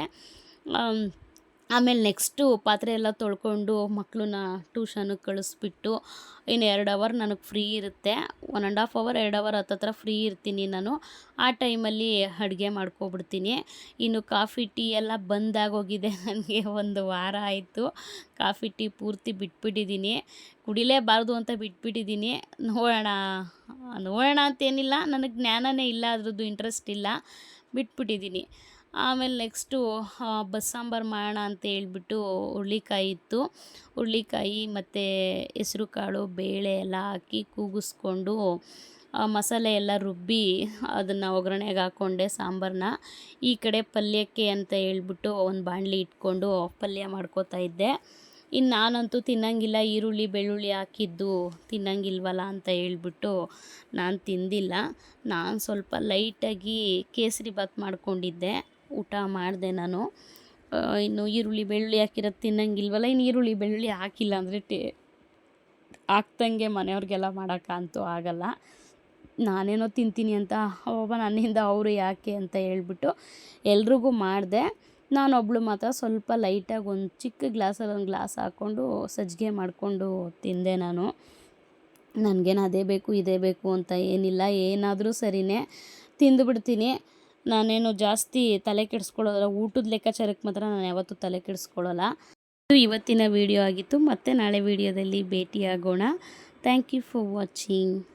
ಆಮೇಲೆ ನೆಕ್ಸ್ಟು ಪಾತ್ರೆ ಎಲ್ಲ ತೊಳ್ಕೊಂಡು ಮಕ್ಕಳನ್ನ ಟ್ಯೂಷನ್ಗೆ ಕಳಿಸ್ಬಿಟ್ಟು ಇನ್ನು ಎರಡು ಅವರ್ ನನಗೆ ಫ್ರೀ ಇರುತ್ತೆ. ಒನ್ ಆ್ಯಂಡ್ ಹಾಫ್ ಅವರ್ ಎರಡು ಅವರ್ ಹತ್ತತ್ರ ಫ್ರೀ ಇರ್ತೀನಿ ನಾನು. ಆ ಟೈಮಲ್ಲಿ ಅಡುಗೆ ಮಾಡ್ಕೊಬಿಡ್ತೀನಿ. ಇನ್ನು ಕಾಫಿ ಟೀ ಎಲ್ಲ ಬಂದಾಗೋಗಿದೆ *laughs* ನನಗೆ ಒಂದು ವಾರ ಆಯಿತು. ಕಾಫಿ ಟೀ ಪೂರ್ತಿ ಬಿಟ್ಬಿಟ್ಟಿದ್ದೀನಿ ಕುಡಿಲೇಬಾರ್ದು ಅಂತ ಬಿಟ್ಬಿಟ್ಟಿದ್ದೀನಿ ನೋಡೋಣ ನೋಡೋಣ ಅಂತೇನಿಲ್ಲ ನನಗೆ ಜ್ಞಾನನೇ ಇಲ್ಲ, ಅದ್ರದ್ದು ಇಂಟ್ರೆಸ್ಟ್ ಇಲ್ಲ. ಬಿಟ್ಬಿಟ್ಟಿದ್ದೀನಿ ಆಮೇಲೆ ನೆಕ್ಸ್ಟು ಬಸ್ಸಾಂಬಾರು ಮಾಡೋಣ ಅಂತ ಹೇಳ್ಬಿಟ್ಟು ಹುರುಳಿಕಾಯಿ ಇತ್ತು. ಹುರ್ಳಿಕಾಯಿ ಮತ್ತು ಹೆಸ್ರು ಕಾಳು, ಬೇಳೆ ಎಲ್ಲ ಹಾಕಿ ಕೂಗಿಸ್ಕೊಂಡು ಮಸಾಲೆ ಎಲ್ಲ ರುಬ್ಬಿ ಅದನ್ನು ಒಗ್ಗರಣೆಗೆ ಹಾಕ್ಕೊಂಡೆ ಸಾಂಬಾರನ್ನ ಈ ಕಡೆ ಪಲ್ಯಕ್ಕೆ ಅಂತ ಹೇಳ್ಬಿಟ್ಟು ಒಂದು ಬಾಣಲಿ ಇಟ್ಕೊಂಡು ಪಲ್ಯ ಮಾಡ್ಕೋತಾ ಇದ್ದೆ. ಇನ್ನು ನಾನಂತೂ ತಿನ್ನಂಗಿಲ್ಲ, ಈರುಳ್ಳಿ, ಬೆಳ್ಳುಳ್ಳಿ ಹಾಕಿದ್ದು ತಿನ್ನಂಗಿಲ್ವಲ್ಲ ಅಂತ ಹೇಳ್ಬಿಟ್ಟು ನಾನು ತಿಂದಿಲ್ಲ. ನಾನು ಸ್ವಲ್ಪ ಲೈಟಾಗಿ ಕೇಸರಿ ಬಾತ್ ಮಾಡ್ಕೊಂಡಿದ್ದೆ. ಊಟ ಮಾಡಿದೆ ನಾನು. ಇನ್ನು ಈರುಳ್ಳಿ ಬೆಳ್ಳುಳ್ಳಿ ಹಾಕಿರೋದು ತಿನ್ನಂಗಿಲ್ವಲ್ಲ, ಇನ್ನು ಈರುಳ್ಳಿ ಬೆಳ್ಳುಳ್ಳಿ ಹಾಕಿಲ್ಲ ಅಂದರೆ ಟೇ ಹಾಕ್ದಂಗೆ ಮನೆಯವ್ರಿಗೆಲ್ಲ ಮಾಡೋಕ್ಕಂತೂ ಆಗಲ್ಲ. ನಾನೇನೋ ತಿಂತೀನಿ ಅಂತ ಒಬ್ಬ ನನ್ನಿಂದ ಅವರು ಯಾಕೆ ಅಂತ ಹೇಳ್ಬಿಟ್ಟು ಎಲ್ರಿಗೂ ಮಾಡಿದೆ. ನಾನೊಬ್ಳು ಮಾತ್ರ ಸ್ವಲ್ಪ ಲೈಟಾಗಿ ಒಂದು ಚಿಕ್ಕ ಗ್ಲಾಸಲ್ಲಿ ಒಂದು ಗ್ಲಾಸ್ ಹಾಕ್ಕೊಂಡು ಸಜ್ಜಿಗೆ ಮಾಡಿಕೊಂಡು ತಿಂದೆ ನಾನು. ನನಗೇನು ಅದೇ ಬೇಕು, ಇದೇ ಬೇಕು ಅಂತ ಏನಿಲ್ಲ, ಏನಾದರೂ ಸರಿನೇ ತಿಂದುಬಿಡ್ತೀನಿ ನಾನೇನು ಜಾಸ್ತಿ ತಲೆ ಕೆಡಿಸ್ಕೊಳ್ಳೋಲ್ಲ, ಊಟದ ಲೆಕ್ಕಾಚಾರಕ್ಕೆ ಮಾತ್ರ ನಾನು ಯಾವತ್ತೂ ತಲೆ ಕೆಡಿಸ್ಕೊಳ್ಳೋಲ್ಲ. ಇದು ಇವತ್ತಿನ ವಿಡಿಯೋ ಆಗಿತ್ತು. ಮತ್ತೆ ನಾಳೆ ವಿಡಿಯೋದಲ್ಲಿ ಭೇಟಿಯಾಗೋಣ. Thank you for watching